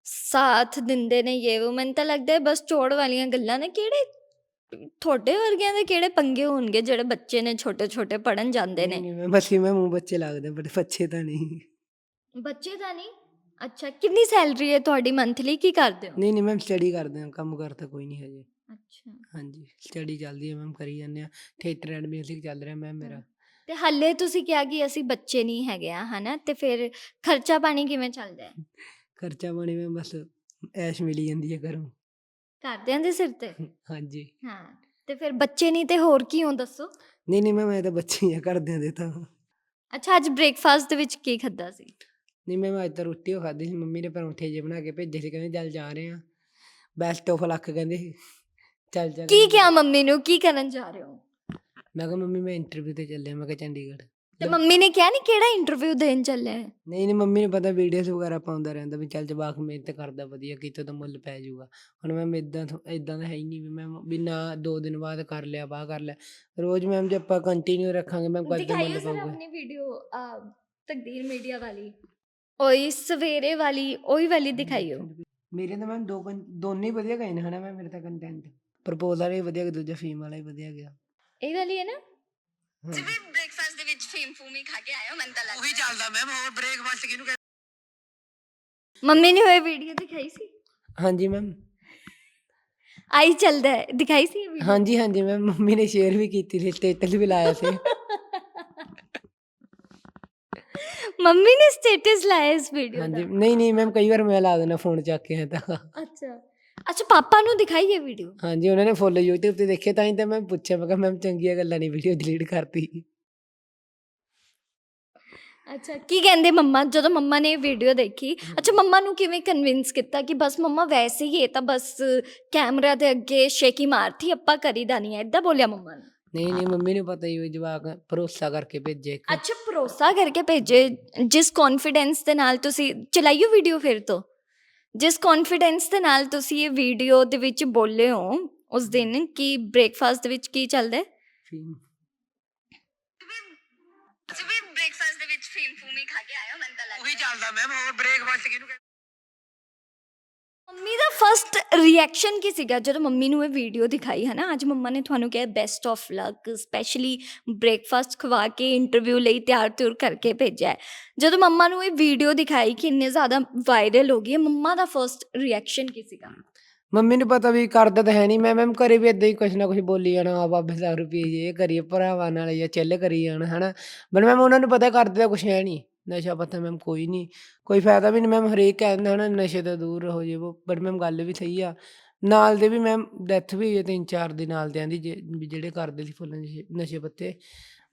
ਸਾਥ ਦਿੰਦੇ ਨੇ ਇਹ ਉਹ ਮੈਨੂੰ ਤਾਂ ਲੱਗਦਾ ਹੈ ਬਸ ਚੋੜ ਵਾਲੀਆਂ ਗੱਲਾਂ ਨੇ ਕਿਹੜੇ ਤੁਹਾਡੇ ਵਰਗਿਆਂ ਦੇ ਕਿਹੜੇ ਪੰਗੇ ਹੋਣਗੇ ਜਿਹੜੇ ਬੱਚੇ ਨੇ ਛੋਟੇ ਛੋਟੇ ਪੜਨ ਜਾਂਦੇ ਨੇ? ਨਹੀਂ ਮੈਂ ਬੱਚੇ ਮੈਂ ਮੂੰਹ ਬੱਚੇ ਲੱਗਦੇ ਬਟ ਬੱਚੇ ਤਾਂ ਨਹੀਂ। ਬੱਚੇ ਤਾਂ ਨਹੀਂ? ਅੱਛਾ ਕਿੰਨੀ ਸੈਲਰੀ ਹੈ ਤੁਹਾਡੀ ਮੰਥਲੀ? ਕੀ ਕਰਦੇ ਹੋ? ਨਹੀਂ ਨਹੀਂ ਮੈਮ ਸਟੱਡੀ ਕਰਦੇ ਆ ਕੰਮ ਕਰਤਾ ਕੋਈ ਨਹੀਂ ਹਜੇ। ਅੱਛਾ। ਹਾਂਜੀ ਸਟੱਡੀ ਚੱਲਦੀ ਹੈ ਮੈਮ ਕਰੀ ਜਾਂਦੇ ਆ ਥੀਏਟਰ ਐਂਡ ਮਿਊਜ਼ਿਕ ਚੱਲ ਰਿਹਾ ਮੈਮ ਮੇਰਾ। ਤੇ ਹੱਲੇ ਤੁਸੀਂ ਕਿਹਾ ਕਿ ਅਸੀਂ ਬੱਚੇ ਨਹੀਂ ਹੈਗੇ ਆ ਹਨਾ? ਤੇ ਫਿਰ ਖਰਚਾ ਪਾਣੀ ਕਿਵੇਂ ਚੱਲਦਾ ਹੈ? ਖਰਚਾ ਪਾਣੀ ਮੈਂ ਬਸ ਐਸ਼ ਮਿਲੀ ਜਾਂਦੀ ਹੈ ਘਰੋਂ। ਘਰਦਿਆਂ ਦੇ ਸਿਰ ਤੇ? ਹਾਂਜੀ। ਹਾਂ ਤੇ ਫਿਰ ਬੱਚੇ ਨਹੀਂ ਤੇ ਹੋਰ ਕੀ ਹੋ ਦੱਸੋ? ਨਹੀਂ ਨਹੀਂ ਮੈਂ ਮੈਂ ਤਾਂ ਬੱਚੇ ਹੀ ਆ ਘਰਦਿਆਂ ਦੇ ਤਾਂ। ਅੱਛਾ ਅੱਜ ਬ੍ਰੇਕਫਾਸਟ ਦੇ ਵਿੱਚ ਕੀ ਖਾਦਾ ਸੀ? ਨਹੀਂ ਮੈਂ ਅੱਜ ਤਾਂ ਰੋਟੀ ਉਹ ਖਾਧੀ ਸੀ ਮੰਮੀ ਨੇ ਪਰੌਂਠੇ ਜੇ ਬਣਾ ਕੇ ਭੇਜੇ ਸੀ ਕਹਿੰਦੇ ਚੱਲ ਜਾ ਰਹੇ ਆ ਬੈਸਟ ਆਫ ਲੱਕ ਕਹਿੰਦੇ। ਸੀ ਚੱਲ ਚੱਲ ਕੀ ਕਿਹਾ ਮੰਮੀ ਨੂੰ? ਕੀ ਕਰਨ ਜਾ ਰਹੇ ਹੋ? ਮੈਂ ਕਿਹਾ ਮੰਮੀ ਮੈਂ ਇੰਟਰਵਿਊ ਤੇ ਚੱਲਿਆ। ਮੈਂ ਕਿਹਾ ਚੰਡੀਗੜ੍ਹ। ਤੇ ਮੰਮੀ ਨੇ ਕਿਹਾ ਨਹੀਂ ਕਿਹੜਾ ਇੰਟਰਵਿਊ ਦੇਣ ਚੱਲੇ ਹੈ ਨਹੀਂ ਨਹੀਂ ਮੰਮੀ ਨੂੰ ਪਤਾ ਵੀਡੀਓਜ਼ ਵਗੈਰਾ ਪਾਉਂਦਾ ਰਹਿੰਦਾ ਵੀ ਚੱਲ ਜਵਾਕ ਮਿਹਨਤ ਕਰਦਾ ਵਧੀਆ ਕਿਤੇ ਤਾਂ ਮੁੱਲ ਪੈ ਜਾਊਗਾ। ਹੁਣ ਮੈਂ ਇਦਾਂ ਇਦਾਂ ਦਾ ਹੈ ਹੀ ਨਹੀਂ ਵੀ ਮੈਂ ਵੀ ਨਾ ਦੋ ਦਿਨ ਬਾਅਦ ਕਰ ਲਿਆ ਬਾਹ ਕਰ ਲਿਆ। ਰੋਜ਼ ਮੈਮ ਜੇ ਆਪਾਂ ਕੰਟੀਨਿਊ ਰੱਖਾਂਗੇ ਮੈਂ ਕਦ ਦਿਖਾਈਓ ਮੁੱਲ ਸਰ ਪਾਊਗਾ। ਆਪਣੀ ਵੀਡੀਓ ਤਕਦੀਰ ਮੀਡੀਆ ਵਾਲੀ। ਉਹੀ ਸਵੇਰੇ ਵਾਲੀ ਉਹੀ ਵਾਲੀ ਦਿਖਾਈਓ ਮੇਰੇ ਤਾਂ ਮੈਮ ਦੋ ਕੰ- ਦੋਨੇ ਹੀ ਵਧੀਆ ਗਏ ਨੇ ਹਨਾ ਮੈਂ ਮੇਰੇ ਤਾਂ ਕੰਟੈਂਟ ਪ੍ਰਪੋਜ਼ਲ ਵੀ ਵਧੀਆ ਗਿਆ ਦੂਜਾ ਫੀਮ ਵਾਲਾ ਵੀ ਵਧੀਆ ਗਿਆ। ਇਹ ਵਾਲੀ ਹੈ ਨਾ। ਹਾਂਜੀ। ਬ੍ਰੇਕਫਾਸਟ ਦੇ ਵਿੱਚ ਫੀਮ ਫੂਮੀ ਖਾ ਕੇ ਆਇਓ ਮੈਨੂੰ ਤਾਂ ਉਹੀ ਚੱਲਦਾ ਮੈਮ ਹੋਰ ਬ੍ਰੇਕਫਾਸਟ ਕਿਹਨੂੰ ਮੰਮੀ ਨੇ ਹੋਏ ਵੀਡੀਓ ਦਿਖਾਈ ਸੀ? ਹਾਂਜੀ ਮੈਮ ਆਈ ਚੱਲਦਾ ਹੈ ਦਿਖਾਈ ਸੀ ਵੀਡੀਓ ਹਾਂਜੀ ਹਾਂਜੀ ਮੈਮ ਮੰਮੀ ਨੇ ਸ਼ੇਅਰ ਵੀ ਕੀਤੀ ਸੀ ਸਟੇਟਸ ਵੀ ਲਾਇਆ ਸੀ। ਮੰਮੀ ਨੇ ਸਟੇਟਸ ਲਾਇਆ ਇਸ ਵੀਡੀਓ ਹਾਂਜੀ ਦਾ? ਨਹੀਂ ਨਹੀਂ ਮੈਮ ਕਈ ਵਾਰ ਮੈਂ ਲਾ ਦੇਣਾ ਫੋਨ ਚੱਕ ਕੇ ਤਾਂ। ਅੱਛਾ। ਅੱਛਾ ਪਾਪਾ ਨੂੰ ਦਿਖਾਈ ਇਹ ਵੀਡੀਓ ਹਾਂਜੀ ਉਹਨਾਂ ਨੇ ਫੁੱਲ YouTube ਤੇ ਦੇਖੇ ਤਾਂ ਹੀ ਤਾਂ ਮੈਂ ਪੁੱਛਿਆ ਮੈਂ ਕਿਹਾ ਮੈਮ ਚੰਗੀਆਂ ਗੱਲਾਂ ਨਹੀਂ ਵੀਡੀਓ ਡਿਲੀਟ ਕਰਤੀ। ਅੱਛਾ ਕੀ ਕਹਿੰਦੇ ਮੰਮਾ? ਜਦੋਂ ਮੰਮਾ ਨੇ ਵੀਡੀਓ ਦੇਖੀ ਅੱਛਾ ਮੰਮਾ ਨੂੰ ਕਿਵੇਂ ਕਨਵਿੰਸ ਕੀਤਾ ਕਿ ਬਸ ਮੰਮਾ ਵੈਸੇ ਹੀ ਇਹ ਤਾਂ ਬਸ ਕੈਮਰਾ ਦੇ ਅੱਗੇ ਸ਼ੇਕੀ ਮਾਰਤੀ ਆਪਾਂ ਕਰੀਦਾ ਨਹੀਂ ਹੈ ਇਦਾਂ ਬੋਲਿਆ ਮੰਮਾ ਨੇ? ਨਹੀਂ ਨਹੀਂ ਮੰਮੀ ਨੂੰ ਪਤਾ ਹੀ ਉਹ ਜਵਾਕ ਭਰੋਸਾ ਕਰਕੇ ਭੇਜੇ ਇੱਕ। ਅੱਛਾ ਭਰੋਸਾ ਕਰਕੇ ਭੇਜੇ ਜਿਸ ਕੌਨਫੀਡੈਂਸ ਦੇ ਨਾਲ ਤੁਸੀਂ ਚਲਾਈਓ ਵੀਡੀਓ ਫਿਰ ਤੋਂ? ਜਿਸ ਕੌਨਫੀਡੈਂਸ ਦੇ ਨਾਲ ਤੁਸੀਂ ਇਹ ਵੀਡੀਓ ਦੇ ਵਿੱਚ ਬੋਲੇ ਹੋ ਉਸ ਦਿਨ ਕਿ ਬ੍ਰੇਕਫਾਸਟ ਦੇ ਵਿੱਚ ਕੀ ਚੱਲਦਾ ਹੈ? ਫੀਮ ਜਿਵੇਂ ਬ੍ਰੇਕਫਾਸਟ ਦੇ ਵਿੱਚ ਫੀਮ ਫੂਮੀ ਖਾ ਕੇ ਆਇਓ ਮੈਨੂੰ ਤਾਂ ਉਹੀ ਚੱਲਦਾ ਮੈਮ ਹੋਰ ਬ੍ਰੇਕਫਾਸਟ ਕਿਹਨੂੰ ਮੰਮੀ ਦਾ ਫਰਸਟ ਰਿਐਕਸ਼ਨ ਕੀ ਸੀਗਾ? ਜਦੋਂ ਮੰਮੀ ਨੂੰ ਇਹ ਵੀਡੀਓ ਦਿਖਾਈ ਹੈ ਨਾ ਅੱਜ ਮੰਮਾ ਨੇ ਤੁਹਾਨੂੰ ਕਿਹਾ best of luck specially breakfast ਖਵਾ ਕੇ ਇੰਟਰਵਿਊ ਲਈ ਤਿਆਰ ਤਿਉਰ ਕਰਕੇ ਭੇਜਿਆ ਹੈ। ਜਦੋਂ ਮੰਮਾ ਨੂੰ ਇਹ ਵੀਡੀਓ ਦਿਖਾਈ ਕਿ ਇੰਨੇ ਜ਼ਿਆਦਾ ਵਾਇਰਲ ਹੋ ਗਈ ਹੈ, ਮੰਮਾ ਦਾ ਫਰਸਟ ਰਿਐਕਸ਼ਨ ਕੀ ਸੀਗਾ? ਮੰਮੀ ਨੂੰ ਪਤਾ ਵੀ ਕਰਦਾ ਤਾਂ ਹੈ ਨਹੀਂ ਮੈਂ ਮੈਮ ਘਰੇ ਵੀ ਇਦਾਂ ਹੀ ਕੁਛ ਨਾ ਕੁਛ ਬੋਲੀ ਜਾਣਾ ਆ ਬਾਬੇ ਦਾਰੂ ਪੀ ਇਹ ਕਰੀਏ, ਭਰਾਵਾਂ ਨਾਲ ਜਾਂ ਚੱਲ ਕਰੀ ਜਾਣਾ, ਹਨਾ? ਬਟ ਮੈਮ ਉਹਨਾਂ ਨੂੰ ਪਤਾ ਕਰਦੇ ਤਾਂ ਕੁਛ ਹੈ ਨਹੀਂ ਨਸ਼ਾ ਪਤਾ ਮੈਮ ਕੋਈ ਨਹੀਂ ਕੋਈ ਫਾਇਦਾ ਵੀ ਨਹੀਂ ਮੈਮ ਹਰੇਕ ਕਹਿੰਦਾ ਹਨਾ ਨਸ਼ੇ ਤੋਂ ਦੂਰ ਰਹੋ ਜੇ ਉਹ ਬਟ ਮੈਮ ਗੱਲ ਵੀ ਸਹੀ ਆ। ਨਾਲ ਦੇ ਵੀ ਮੈਮ ਡੈਥ ਵੀ ਹੋਈ ਹੈ ਤਿੰਨ ਚਾਰ ਦੇ ਨਾਲ ਦਿਆਂ ਦੀ ਜੇ- ਵੀ ਜਿਹੜੇ ਕਰਦੇ ਸੀ ਫੁੱਲ ਨਸ਼ੇ ਨਸ਼ੇ ਪੱਤੇ।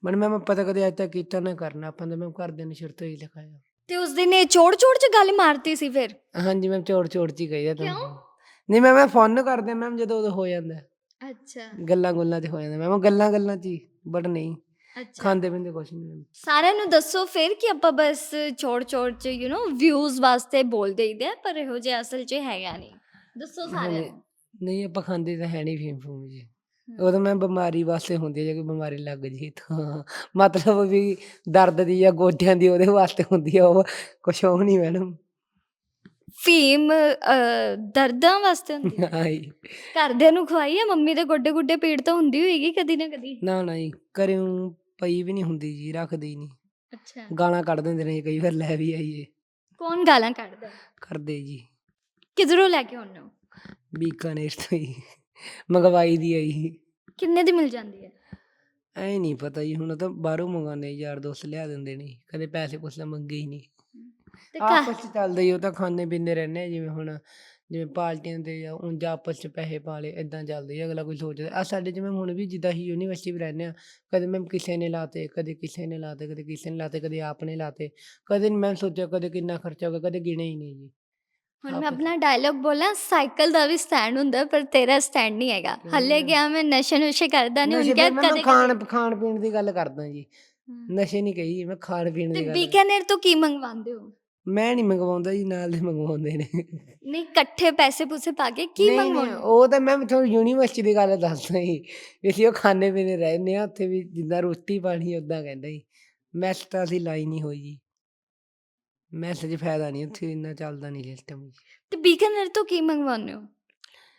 ਬਟ ਮੈਮ ਆਪਾਂ ਤਾਂ ਕਦੇ ਅੱਜ ਤੱਕ ਕੀਤਾ ਨਾ ਕਰਨਾ ਆਪਾਂ ਤਾਂ ਮੈਮ ਘਰਦਿਆਂ ਨੇ ਸ਼ੁਰੂ ਤੋਂ ਹੀ ਲਿਖਾਇਆ। ਤੇ ਉਸ ਦਿਨ ਇਹ ਚੋੜ ਚੋੜ ਚ ਗੱਲ ਮਾਰਤੀ ਸੀ ਫਿਰ? ਹਾਂਜੀ ਮੈਮ ਚੋੜ ਚੋੜ ਚ ਹੀ ਕਹੀਦਾ ਕਿਉਂ? ਤੁਹਾਨੂੰ ਨਹੀਂ ਮੈਂ ਮੈਂ ਫੋਨ ਕਰਦੇ ਮੈਮ ਜਦੋਂ ਉਦੋਂ ਹੋ ਜਾਂਦਾ। ਅੱਛਾ। ਗੱਲਾਂ ਗੁੱਲਾਂ 'ਚ ਹੋ ਜਾਂਦਾ। ਮੈਮ ਗੱਲਾਂ ਗੱਲਾਂ 'ਚ ਹੀ ਬਟ ਨਹੀਂ। ਅੱਛਾ। ਖਾਂਦੇ ਪੀਂਦੇ ਕੁਛ ਨਹੀਂ ਮੈਮ ਸਾਰਿਆਂ ਨੂੰ ਦੱਸੋ ਫਿਰ ਕਿ ਆਪਾਂ ਬਸ ਚੋੜ ਚੋੜ ਚ ਯੂ نو ਵਿਊਜ਼ ਵਾਸਤੇ ਬੋਲ ਦੇਈਦੇ ਆ ਪਰ ਇਹੋ ਜਿਹਾ ਅਸਲ ਚ ਹੈਗਾ ਨਹੀਂ ਦੱਸੋ ਸਾਰਿਆਂ। ਨੂੰ। ਨਹੀਂ ਆਪਾਂ ਖਾਂਦੇ ਤਾਂ ਹੈ ਨਹੀਂ ਫੀਮ ਫੂਮ ਜੀ। ਉਦੋਂ ਮੈਂ ਬਿਮਾਰੀ ਵਾਸਤੇ ਹੁੰਦੀ ਹੈ ਜੇ ਕੋਈ ਬਿਮਾਰੀ ਲੱਗ ਜੀ ਤਾਂ। ਮਤਲਬ ਵੀ ਦਰਦ ਦੀ ਜਾਂ ਗੋਡਿਆਂ ਦੀ ਉਹਦੇ ਵਾਸਤੇ ਹੁੰਦੀ ਹੈ ਉਹ ਕੁਛ ਉਹ ਨਹੀਂ ਮੈਡਮ ਫੀਮ ਦਰਦਾਂ ਵਾਸਤੇ ਹੁੰਦੀ ਹੈ। ਹਾਈ ਘਰਦਿਆਂ ਨੂੰ ਖਵਾਈ ਆ ਮੰਮੀ ਦੇ ਗੋਡੇ ਗੁੱਡੇ ਪੀੜ ਤਾਂ ਹੁੰਦੀ ਹੋਏਗੀ ਕਦੀ ਨਾ ਕਦੀ? ਨਾ ਨਾ ਜੀ ਕਰਿਓ ਪਈ ਵੀ ਨਹੀਂ ਹੁੰਦੀ ਜੀ ਰੱਖਦੀ ਨਹੀਂ ਅੱਛਾ। ਗਾਲਾਂ ਕੱਢ ਦਿੰਦੇ ਨੇ ਜੀ, ਕਈ ਵਾਰ ਲੈ ਵੀ ਆਈਏ। ਕੌਣ ਗਾਲਾਂ ਕੱਢਦਾ ਕਰਦੇ ਜੀ। ਕਿਧਰੋਂ ਲੈ ਕੇ ਆਉਂਦੇ ਹੋ? ਬੀਕਾਨੇਰ ਤੋਂ ਹੀ। ਮੰਗਵਾਈ ਦੀ ਆਈ ਕਿੰਨੇ ਦੀ ਮਿਲ ਜਾਂਦੀ ਹੈ? ਐ ਨਹੀਂ ਪਤਾ ਜੀ ਹੁਣ ਤਾਂ ਬਾਹਰੋਂ ਮੰਗਾਉਂਦੇ ਯਾਰ ਦੋਸਤ ਲਿਆ ਦਿੰਦੇ ਨੇ। ਕਦੇ ਪੈਸੇ ਪੁੱਛਦਾ ਮੰਗੇ ਹੀ ਨਹੀਂ ਤੇ ਘਰ- ਆਪਸ ਚ ਚੱਲਦਾ ਹੀ ਉਹ ਤਾਂ ਖਾਂਦੇ ਪੀਂਦੇ ਰਹਿੰਦੇ ਆ ਜਿਵੇਂ ਹੁਣ ਜਿਵੇਂ ਪਾਰਟੀਆਂ ਤੇ ਜਾਂ ਉਂਝ ਆਪਸ ਚ ਪੈਸੇ ਪਾ ਲਏ ਇਦਾਂ ਚੱਲਦਾ ਹੀ ਅਗਲਾ ਕੋਈ ਸੋਚਦਾ। ਆ ਸਾਡੇ ਜਿਵੇਂ ਹੁਣ ਵੀ ਜਿੱਦਾਂ ਹੀ ਯੂਨੀਵਰਸਿਟੀ ਵੀ ਰਹਿੰਦੇ ਆ ਕਦੇ ਮੈਂ ਕਿਸੇ ਨੇ ਲਾਤੇ ਕਦੇ ਕਿਸੇ ਨੇ ਲਾਤੇ ਕਦੇ ਕਿਸੇ ਨੇ ਲਾਤੇ ਕਦੇ ਆਪ ਨੇ ਲਾਤੇ ਕਦੇ ਮੈਂ ਸੋਚਿਆ ਕਦੇ ਕਿੰਨਾ ਖਰਚਾ ਹੋਗਾ ਕਦੇ ਗਿਣੇ ਹੀ ਨਹੀਂ ਜੀ। ਹੁਣ ਮੈਂ ਆਪਣਾ ਡਾਇਲੌਗ ਬੋਲਾਂ ਸਾਈਕਲ ਦਾ ਵੀ ਸਟੈਂਡ ਹੁੰਦਾ ਪਰ ਤੇਰਾ ਸਟੈਂਡ ਨਹੀਂ ਹੈਗਾ। ਹੱਲੇ ਗਿਆ ਮੈਂ ਨਸ਼ੇ ਨੁਸ਼ੇ ਕਰਦਾ ਨਹੀਂ ਹੁਣ ਕਿਹਾ ਕਦੇ ਖਾਣ ਖਾਣ ਪੀਣ ਦੀ ਗੱਲ ਕਰਦਾ ਜੀ। ਨਸ਼ੇ ਨਹੀਂ ਕਹੀ ਮੈਂ ਖਾਣ ਪੀਣ ਤੇ ਦੀ ਗੱਲ ਬੀਕਾਨੇਰ ਤੋਂ ਕੀ ਮੰਗਵਾਉਂਦੇ ਹੋ? ਮੈਂ ਨਹੀਂ ਮੰਗਵਾਉਂਦਾ ਜੀ ਨਾਲ ਦੇ ਮੰਗਵਾਉਂਦੇ ਨੇ। ਨਹੀਂ ਇਕੱਠੇ ਪੈਸੇ ਪੂਸੇ ਪਾ ਕੇ ਕੀ ਨਹੀਂ, ਨਹੀਂ, ਮੰਗਵਾਉਂਦੇ? ਉਹ ਤਾਂ ਮੈਂ ਤੁਹਾਨੂੰ ਯੂਨੀਵਰਸਿਟੀ ਦੀ ਗੱਲ ਦੱਸਦਾ ਜੀ। ਵੀ ਅਸੀਂ ਉਹ ਖਾਣੇ ਪੀਣੇ ਰਹਿੰਦੇ ਆ ਉੱਥੇ ਵੀ ਜਿੱਦਾਂ ਰੋਟੀ ਪਾਣੀ ਉਦਾਂ ਕਹਿੰਦਾ ਜੀ। ਮੈਸ ਤਾਂ ਅਸੀਂ ਲਾਈ ਨਹੀਂ ਹੋਈ ਜੀ। ਮੈਸ 'ਚ ਫਾਇਦਾ ਨਹੀਂ ਉੱਥੇ ਇੰਨਾ ਚੱਲਦਾ ਨਹੀਂ ਸਿਸਟਮ ਜੀ। ਤੇ ਬੀਕਾਨੇਰ ਤੋਂ ਕੀ ਮੰਗਵਾਉਂਦੇ ਹੋ?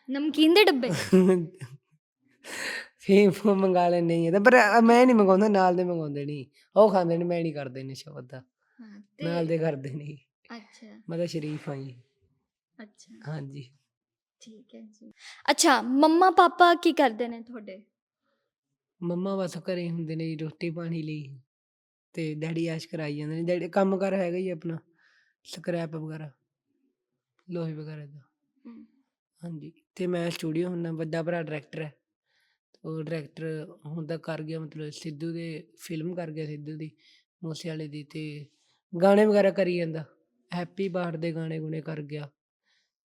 ਨਮਕੀਨ ਦੇ ਡੱਬੇ? ਫੇਮ ਮੰਗਾ ਲੈਂਦੇ ਤਾਂ ਪਰ ਮੈਂ ਨਹੀਂ ਮੰਗਾਉਂਦਾ ਨਾਲ ਦੇ ਮੰਗਾਉਂਦੇ ਨਹੀਂ ਉਹ ਖਾਂਦੇ ਨੇ ਮੈਂ ਨਹੀਂ ਕਰਦੇ ਨਸ਼ਾ ਉਹਦਾ ਹਾਂ, ਤੇ- ਨਾਲ ਦੇ ਕਰਦੇ ਨਹੀਂ। ਅੱਛਾ। ਮੈਂ ਤਾਂ ਸ਼ਰੀਫ ਹਾਂ ਜੀ। ਅੱਛਾ। ਹਾਂਜੀ ਠੀਕ ਹੈ ਜੀ। ਅੱਛਾ ਮੰਮਾ ਪਾਪਾ ਕੀ ਕਰਦੇ ਨੇ ਤੁਹਾਡੇ? ਮੰਮਾ ਬਸ ਘਰੇ ਹੁੰਦੇ ਨੇ ਜੀ ਰੋਟੀ ਪਾਣੀ ਲਈ। ਤੇ ਡੈਡੀ ਐਸ਼ ਕਰਾਈ ਜਾਂਦੇ ਨੇ। ਡੈਡੀ ਕੰਮ ਕਰ ਹੈਗਾ ਹੀ ਆਪਣਾ ਸਕ੍ਰੈਪ ਵਗੈਰਾ ਲੋਹੇ ਵਗੈਰਾ ਦਾ। ਹਮ, ਹਾਂਜੀ ਤੇ ਮੈਂ ਸਟੂਡੀਓ ਹੁੰਦਾ ਵੱਡਾ ਭਰਾ ਡਾਇਰੈਕਟਰ ਹੈ। ਉਹ ਡਾਇਰੈਕਟਰ ਹੁੰਦਾ ਕਰ ਗਿਆ ਮਤਲਬ ਸਿੱਧੂ ਦੇ ਫਿਲਮ ਕਰ ਗਿਆ ਸਿੱਧੂ ਦੀ ਮੂਸੇ ਵਾਲੇ ਦੀ ਤੇ ਗਾਣੇ ਵਗੈਰਾ ਕਰੀ ਜਾਂਦਾ। ਹੈਪੀ ਬਾਰ ਦੇ ਗਾਣੇ ਗੁਣੇ ਕਰ ਗਿਆ।